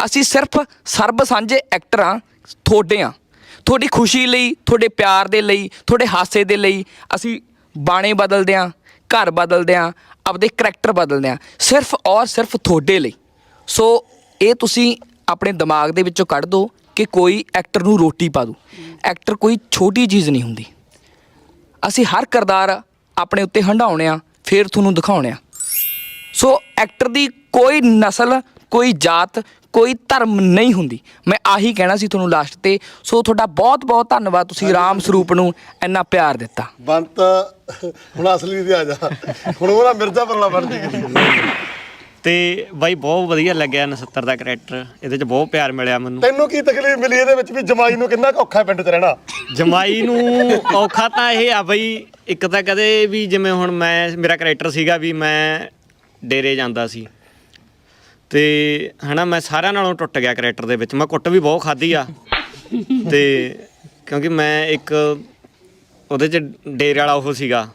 S14: ਅਸੀਂ ਸਿਰਫ ਸਰਬ ਸਾਂਝੇ ਐਕਟਰ ਹਾਂ ਤੁਹਾਡੇ ਹਾਂ ਤੁਹਾਡੀ ਖੁਸ਼ੀ ਲਈ, ਤੁਹਾਡੇ ਪਿਆਰ ਦੇ ਲਈ, ਤੁਹਾਡੇ ਹਾਸੇ ਦੇ ਲਈ ਅਸੀਂ ਬਾਣੇ ਬਦਲਦੇ ਹਾਂ ਘਰ ਬਦਲਦੇ ਹਾਂ ਆਪਦੇ ਕਰੈਕਟਰ ਬਦਲਦੇ ਹਾਂ ਸਿਰਫ ਔਰ ਸਿਰਫ ਤੁਹਾਡੇ ਲਈ। ਸੋ ਇਹ ਤੁਸੀਂ ਆਪਣੇ ਦਿਮਾਗ ਦੇ ਵਿੱਚੋਂ ਕੱਢ ਦਿਓ ਕਿ ਕੋਈ ਐਕਟਰ ਨੂੰ ਰੋਟੀ ਪਾ ਦੂ। ਐਕਟਰ ਕੋਈ ਛੋਟੀ ਚੀਜ਼ ਨਹੀਂ ਹੁੰਦੀ। ਅਸੀਂ ਹਰ ਕਿਰਦਾਰ ਆਪਣੇ ਉੱਤੇ ਹੰਡਾਉਣੇ ਆ, ਫਿਰ ਤੁਹਾਨੂੰ ਦਿਖਾਉਣੇ ਆ। ਸੋ ਐਕਟਰ ਦੀ ਕੋਈ ਨਸਲ ਕੋਈ ਜਾਤ ਕੋਈ ਧਰਮ ਨਹੀਂ ਹੁੰਦੀ। ਮੈਂ ਆਹੀ ਕਹਿਣਾ ਸੀ ਤੁਹਾਨੂੰ ਲਾਸਟ ਤੇ। ਸੋ ਤੁਹਾਡਾ ਬਹੁਤ ਬਹੁਤ ਧੰਨਵਾਦ। ਤੁਸੀਂ ਰਾਮ ਸਰੂਪ ਨੂੰ ਇੰਨਾ ਪਿਆਰ ਦਿੱਤਾ।
S2: ਬੰਤ ਹੁਣ ਅਸਲੀ ਤੇ ਆ ਜਾ। ਹੁਣ ਉਹਦਾ ਮਿਰਜ਼ਾਪੁਰ ਵਾਲਾ ਬਣ ਜੀ
S12: ਤੇ ਬਾਈ ਬਹੁਤ ਵਧੀਆ ਲੱਗਿਆ ਨਸੱਤਰ ਦਾ ਕਰੈਕਟਰ ਇਹਦੇ ਚ ਬਹੁਤ ਪਿਆਰ ਮਿਲਿਆ ਮੈਨੂੰ।
S2: ਤੈਨੂੰ ਕੀ ਤਕਲੀਫ ਮਿਲੀ? ਇਹਦੇ ਵਿੱਚ ਵੀ ਜਮਾਈ ਨੂੰ ਕਿੰਨਾ ਕੁ ਔਖਾ ਹੈ ਪਿੰਡ 'ਚ ਰਹਿਣਾ?
S12: ਜਮਾਈ ਨੂੰ ਔਖਾ ਤਾਂ ਇਹ ਆ ਬਈ ਇੱਕ ਤਾਂ ਕਦੇ ਵੀ ਜਿਵੇਂ ਹੁਣ ਮੈਂ ਮੇਰਾ ਕਰੈਕਟਰ ਸੀਗਾ ਵੀ ਮੈਂ ਡੇਰੇ ਜਾਂਦਾ ਸੀ। ਤੇ ਹਨਾ ਮੈਂ ਸਾਰਿਆਂ ਨਾਲੋਂ ਟੁੱਟ ਗਿਆ ਕਰੈਕਟਰ ਦੇ ਵਿੱਚ। ਮੈਂ ਕੁੱਟ ਵੀ ਬਹੁਤ ਖਾਧੀ ਆ। ਤੇ ਕਿਉਂਕਿ ਮੈਂ ਇੱਕ ਉਹਦੇ ਚ ਡੇਰੇ ਵਾਲਾ ਉਹ ਸੀਗਾ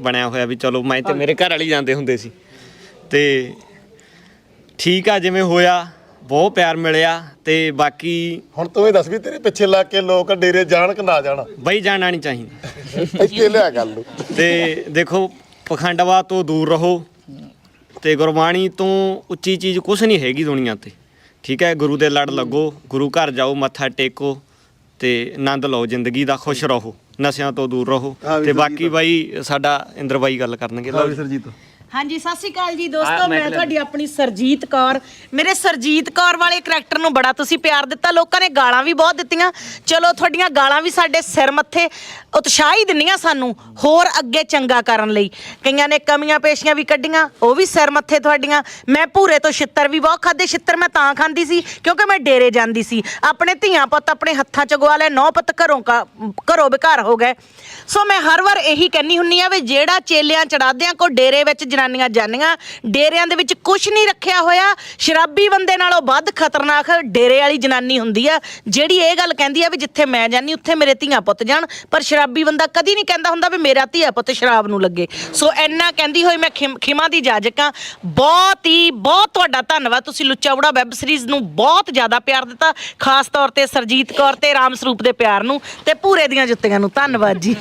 S12: ਬਣਿਆ ਹੋਇਆ ਵੀ ਚਲੋ ਮੈਂ ਤੇ ਮੇਰੇ ਘਰ ਵਾਲੀ ਜਾਂਦੇ ਹੁੰਦੇ ਸੀ। ਤੇ ਠੀਕ ਆ ਜਿਵੇਂ ਹੋਇਆ ਬਹੁਤ ਪਿਆਰ ਮਿਲਿਆ ਤੇ ਬਾਕੀ
S2: ਹੁਣ ਤੂੰ ਇਹ ਦੱਸ ਵੀ ਤੇਰੇ ਪਿੱਛੇ ਲੱਗ ਕੇ ਲੋਕ ਡੇਰੇ ਜਾਣ ਕਿ ਨਾ ਜਾਣ?
S12: ਬਈ ਜਾਣਾ ਨਹੀਂ ਚਾਹੀਦਾ।
S2: ਇੱਥੇ ਲਿਆ ਗੱਲ। ਨੂੰ
S12: ਤੇ ਦੇਖੋ ਪਖੰਡਵਾ ਤੋਂ ਦੂਰ ਰਹੋ। ਤੇ ਗੁਰਬਾਣੀ ਤੋਂ ਉੱਚੀ ਚੀਜ਼ ਕੁਝ ਨਹੀਂ ਹੈਗੀ ਦੁਨੀਆ ਤੇ। ਠੀਕ ਹੈ ਗੁਰੂ ਦੇ ਲੜ ਲੱਗੋ ਗੁਰੂ ਘਰ ਜਾਓ ਮੱਥਾ ਟੇਕੋ ਤੇ ਆਨੰਦ ਲਓ ਜ਼ਿੰਦਗੀ ਦਾ ਖੁਸ਼ ਰਹੋ ਨਸ਼ਿਆਂ ਤੋਂ ਦੂਰ ਰਹੋ ਤੇ ਬਾਕੀ ਬਾਈ ਸਾਡਾ ਇੰਦਰ ਬਾਈ ਗੱਲ ਕਰਨਗੇ। ਲਓ।
S2: ਸਰਜੀਤ
S1: ਹਾਂਜੀ ਸਤਿ ਸ਼੍ਰੀ ਅਕਾਲ ਜੀ ਦੋਸਤੋ ਮੈਂ ਤੁਹਾਡੀ ਆਪਣੀ ਸਰਜੀਤ ਕੌਰ। ਮੇਰੇ ਸਰਜੀਤ ਕੌਰ ਵਾਲੇ ਕਰੈਕਟਰ ਨੂੰ ਬੜਾ ਤੁਸੀਂ ਪਿਆਰ ਦਿੱਤਾ ਲੋਕਾਂ ਨੇ ਗਾਲਾਂ ਵੀ ਬਹੁਤ ਦਿੱਤੀਆਂ। ਚਲੋ ਤੁਹਾਡੀਆਂ ਗਾਲਾਂ ਵੀ ਸਾਡੇ ਸਿਰ ਮੱਥੇ ਉਤਸ਼ਾਹ ਹੀ ਦਿੰਨੀਆਂ ਸਾਨੂੰ ਹੋਰ ਅੱਗੇ ਚੰਗਾ ਕਰਨ ਲਈ। ਕਈਆਂ ਨੇ ਕਮੀਆਂ ਪੇਸ਼ੀਆਂ ਵੀ ਕੱਢੀਆਂ ਉਹ ਵੀ ਸਿਰ ਮੱਥੇ ਤੁਹਾਡੀਆਂ। ਮੈਂ ਭੂਰੇ ਤੋਂ ਛਿੱਤਰ ਵੀ ਬਹੁਤ ਖਾਦੇ ਛਿੱਤਰ ਮੈਂ ਤਾਂ ਖਾਂਦੀ ਸੀ ਕਿਉਂਕਿ ਮੈਂ ਡੇਰੇ ਜਾਂਦੀ ਸੀ। ਆਪਣੇ ਧੀਆਂ ਪੁੱਤ ਆਪਣੇ ਹੱਥਾਂ 'ਚ ਗਵਾ ਲਏ ਨੌ ਪੁੱਤ ਘਰੋਂ ਕਾ ਘਰੋਂ ਬੇਘਰ ਹੋ ਗਏ। ਸੋ ਮੈਂ ਹਰ ਵਾਰ ਇਹੀ ਕਹਿੰਨੀ ਹੁੰਨੀ ਆ ਵੀ ਜਿਹੜਾ ਚੇਲਿਆਂ ਚੜਾਦਿਆਂ ਕੋ ਡੇਰੇ ਵਿੱਚ ਜਨਾਨੀਆਂ ਜਾਂਦੀਆਂ। ਡੇਰਿਆਂ ਦੇ ਵਿੱਚ ਕੁਝ ਨਹੀਂ ਰੱਖਿਆ ਹੋਇਆ। ਸ਼ਰਾਬੀ ਬੰਦੇ ਨਾਲੋਂ ਵੱਧ ਖਤਰਨਾਕ ਡੇਰੇ ਵਾਲੀ ਜਨਾਨੀ ਹੁੰਦੀ ਆ, ਜਿਹੜੀ ਇਹ ਗੱਲ ਕਹਿੰਦੀ ਆ ਵੀ ਜਿੱਥੇ ਮੈਂ ਜਾਨੀ ਉੱਥੇ ਮੇਰੇ ਧੀਆਂ ਪੁੱਤ ਜਾਣ। ਪਰ ਸ਼ਰਾਬੀ ਬੰਦਾ ਕਦੀ ਨਹੀਂ ਕਹਿੰਦਾ ਹੁੰਦਾ ਵੀ ਮੇਰਾ ਧੀਆ ਪੁੱਤ ਸ਼ਰਾਬ ਨੂੰ ਲੱਗੇ। ਸੋ ਇੰਨਾ ਕਹਿੰਦੀ ਹੋਈ ਮੈਂ ਖਿਮ- ਖਿਮਾ ਦੀ ਜਾਜਕ ਬਹੁਤ ਹੀ ਬਹੁਤ ਤੁਹਾਡਾ ਧੰਨਵਾਦ। ਤੁਸੀਂ ਲੁੱਚਾ ਬੁੜਾ ਵੈਬ ਸੀਰੀਜ਼ ਨੂੰ ਬਹੁਤ ਜ਼ਿਆਦਾ ਪਿਆਰ ਦਿੱਤਾ। ਖਾਸ ਤੌਰ ਤੇ ਸਰਜੀਤ ਕੌਰ ਤੇ ਰਾਮ ਸਰੂਪ ਦੇ ਪਿਆਰ ਨੂੰ ਤੇ ਪੂਰੇ ਦੀਆਂ ਜੁੱਤੀਆਂ ਨੂੰ। ਧੰਨਵਾਦ ਜੀ।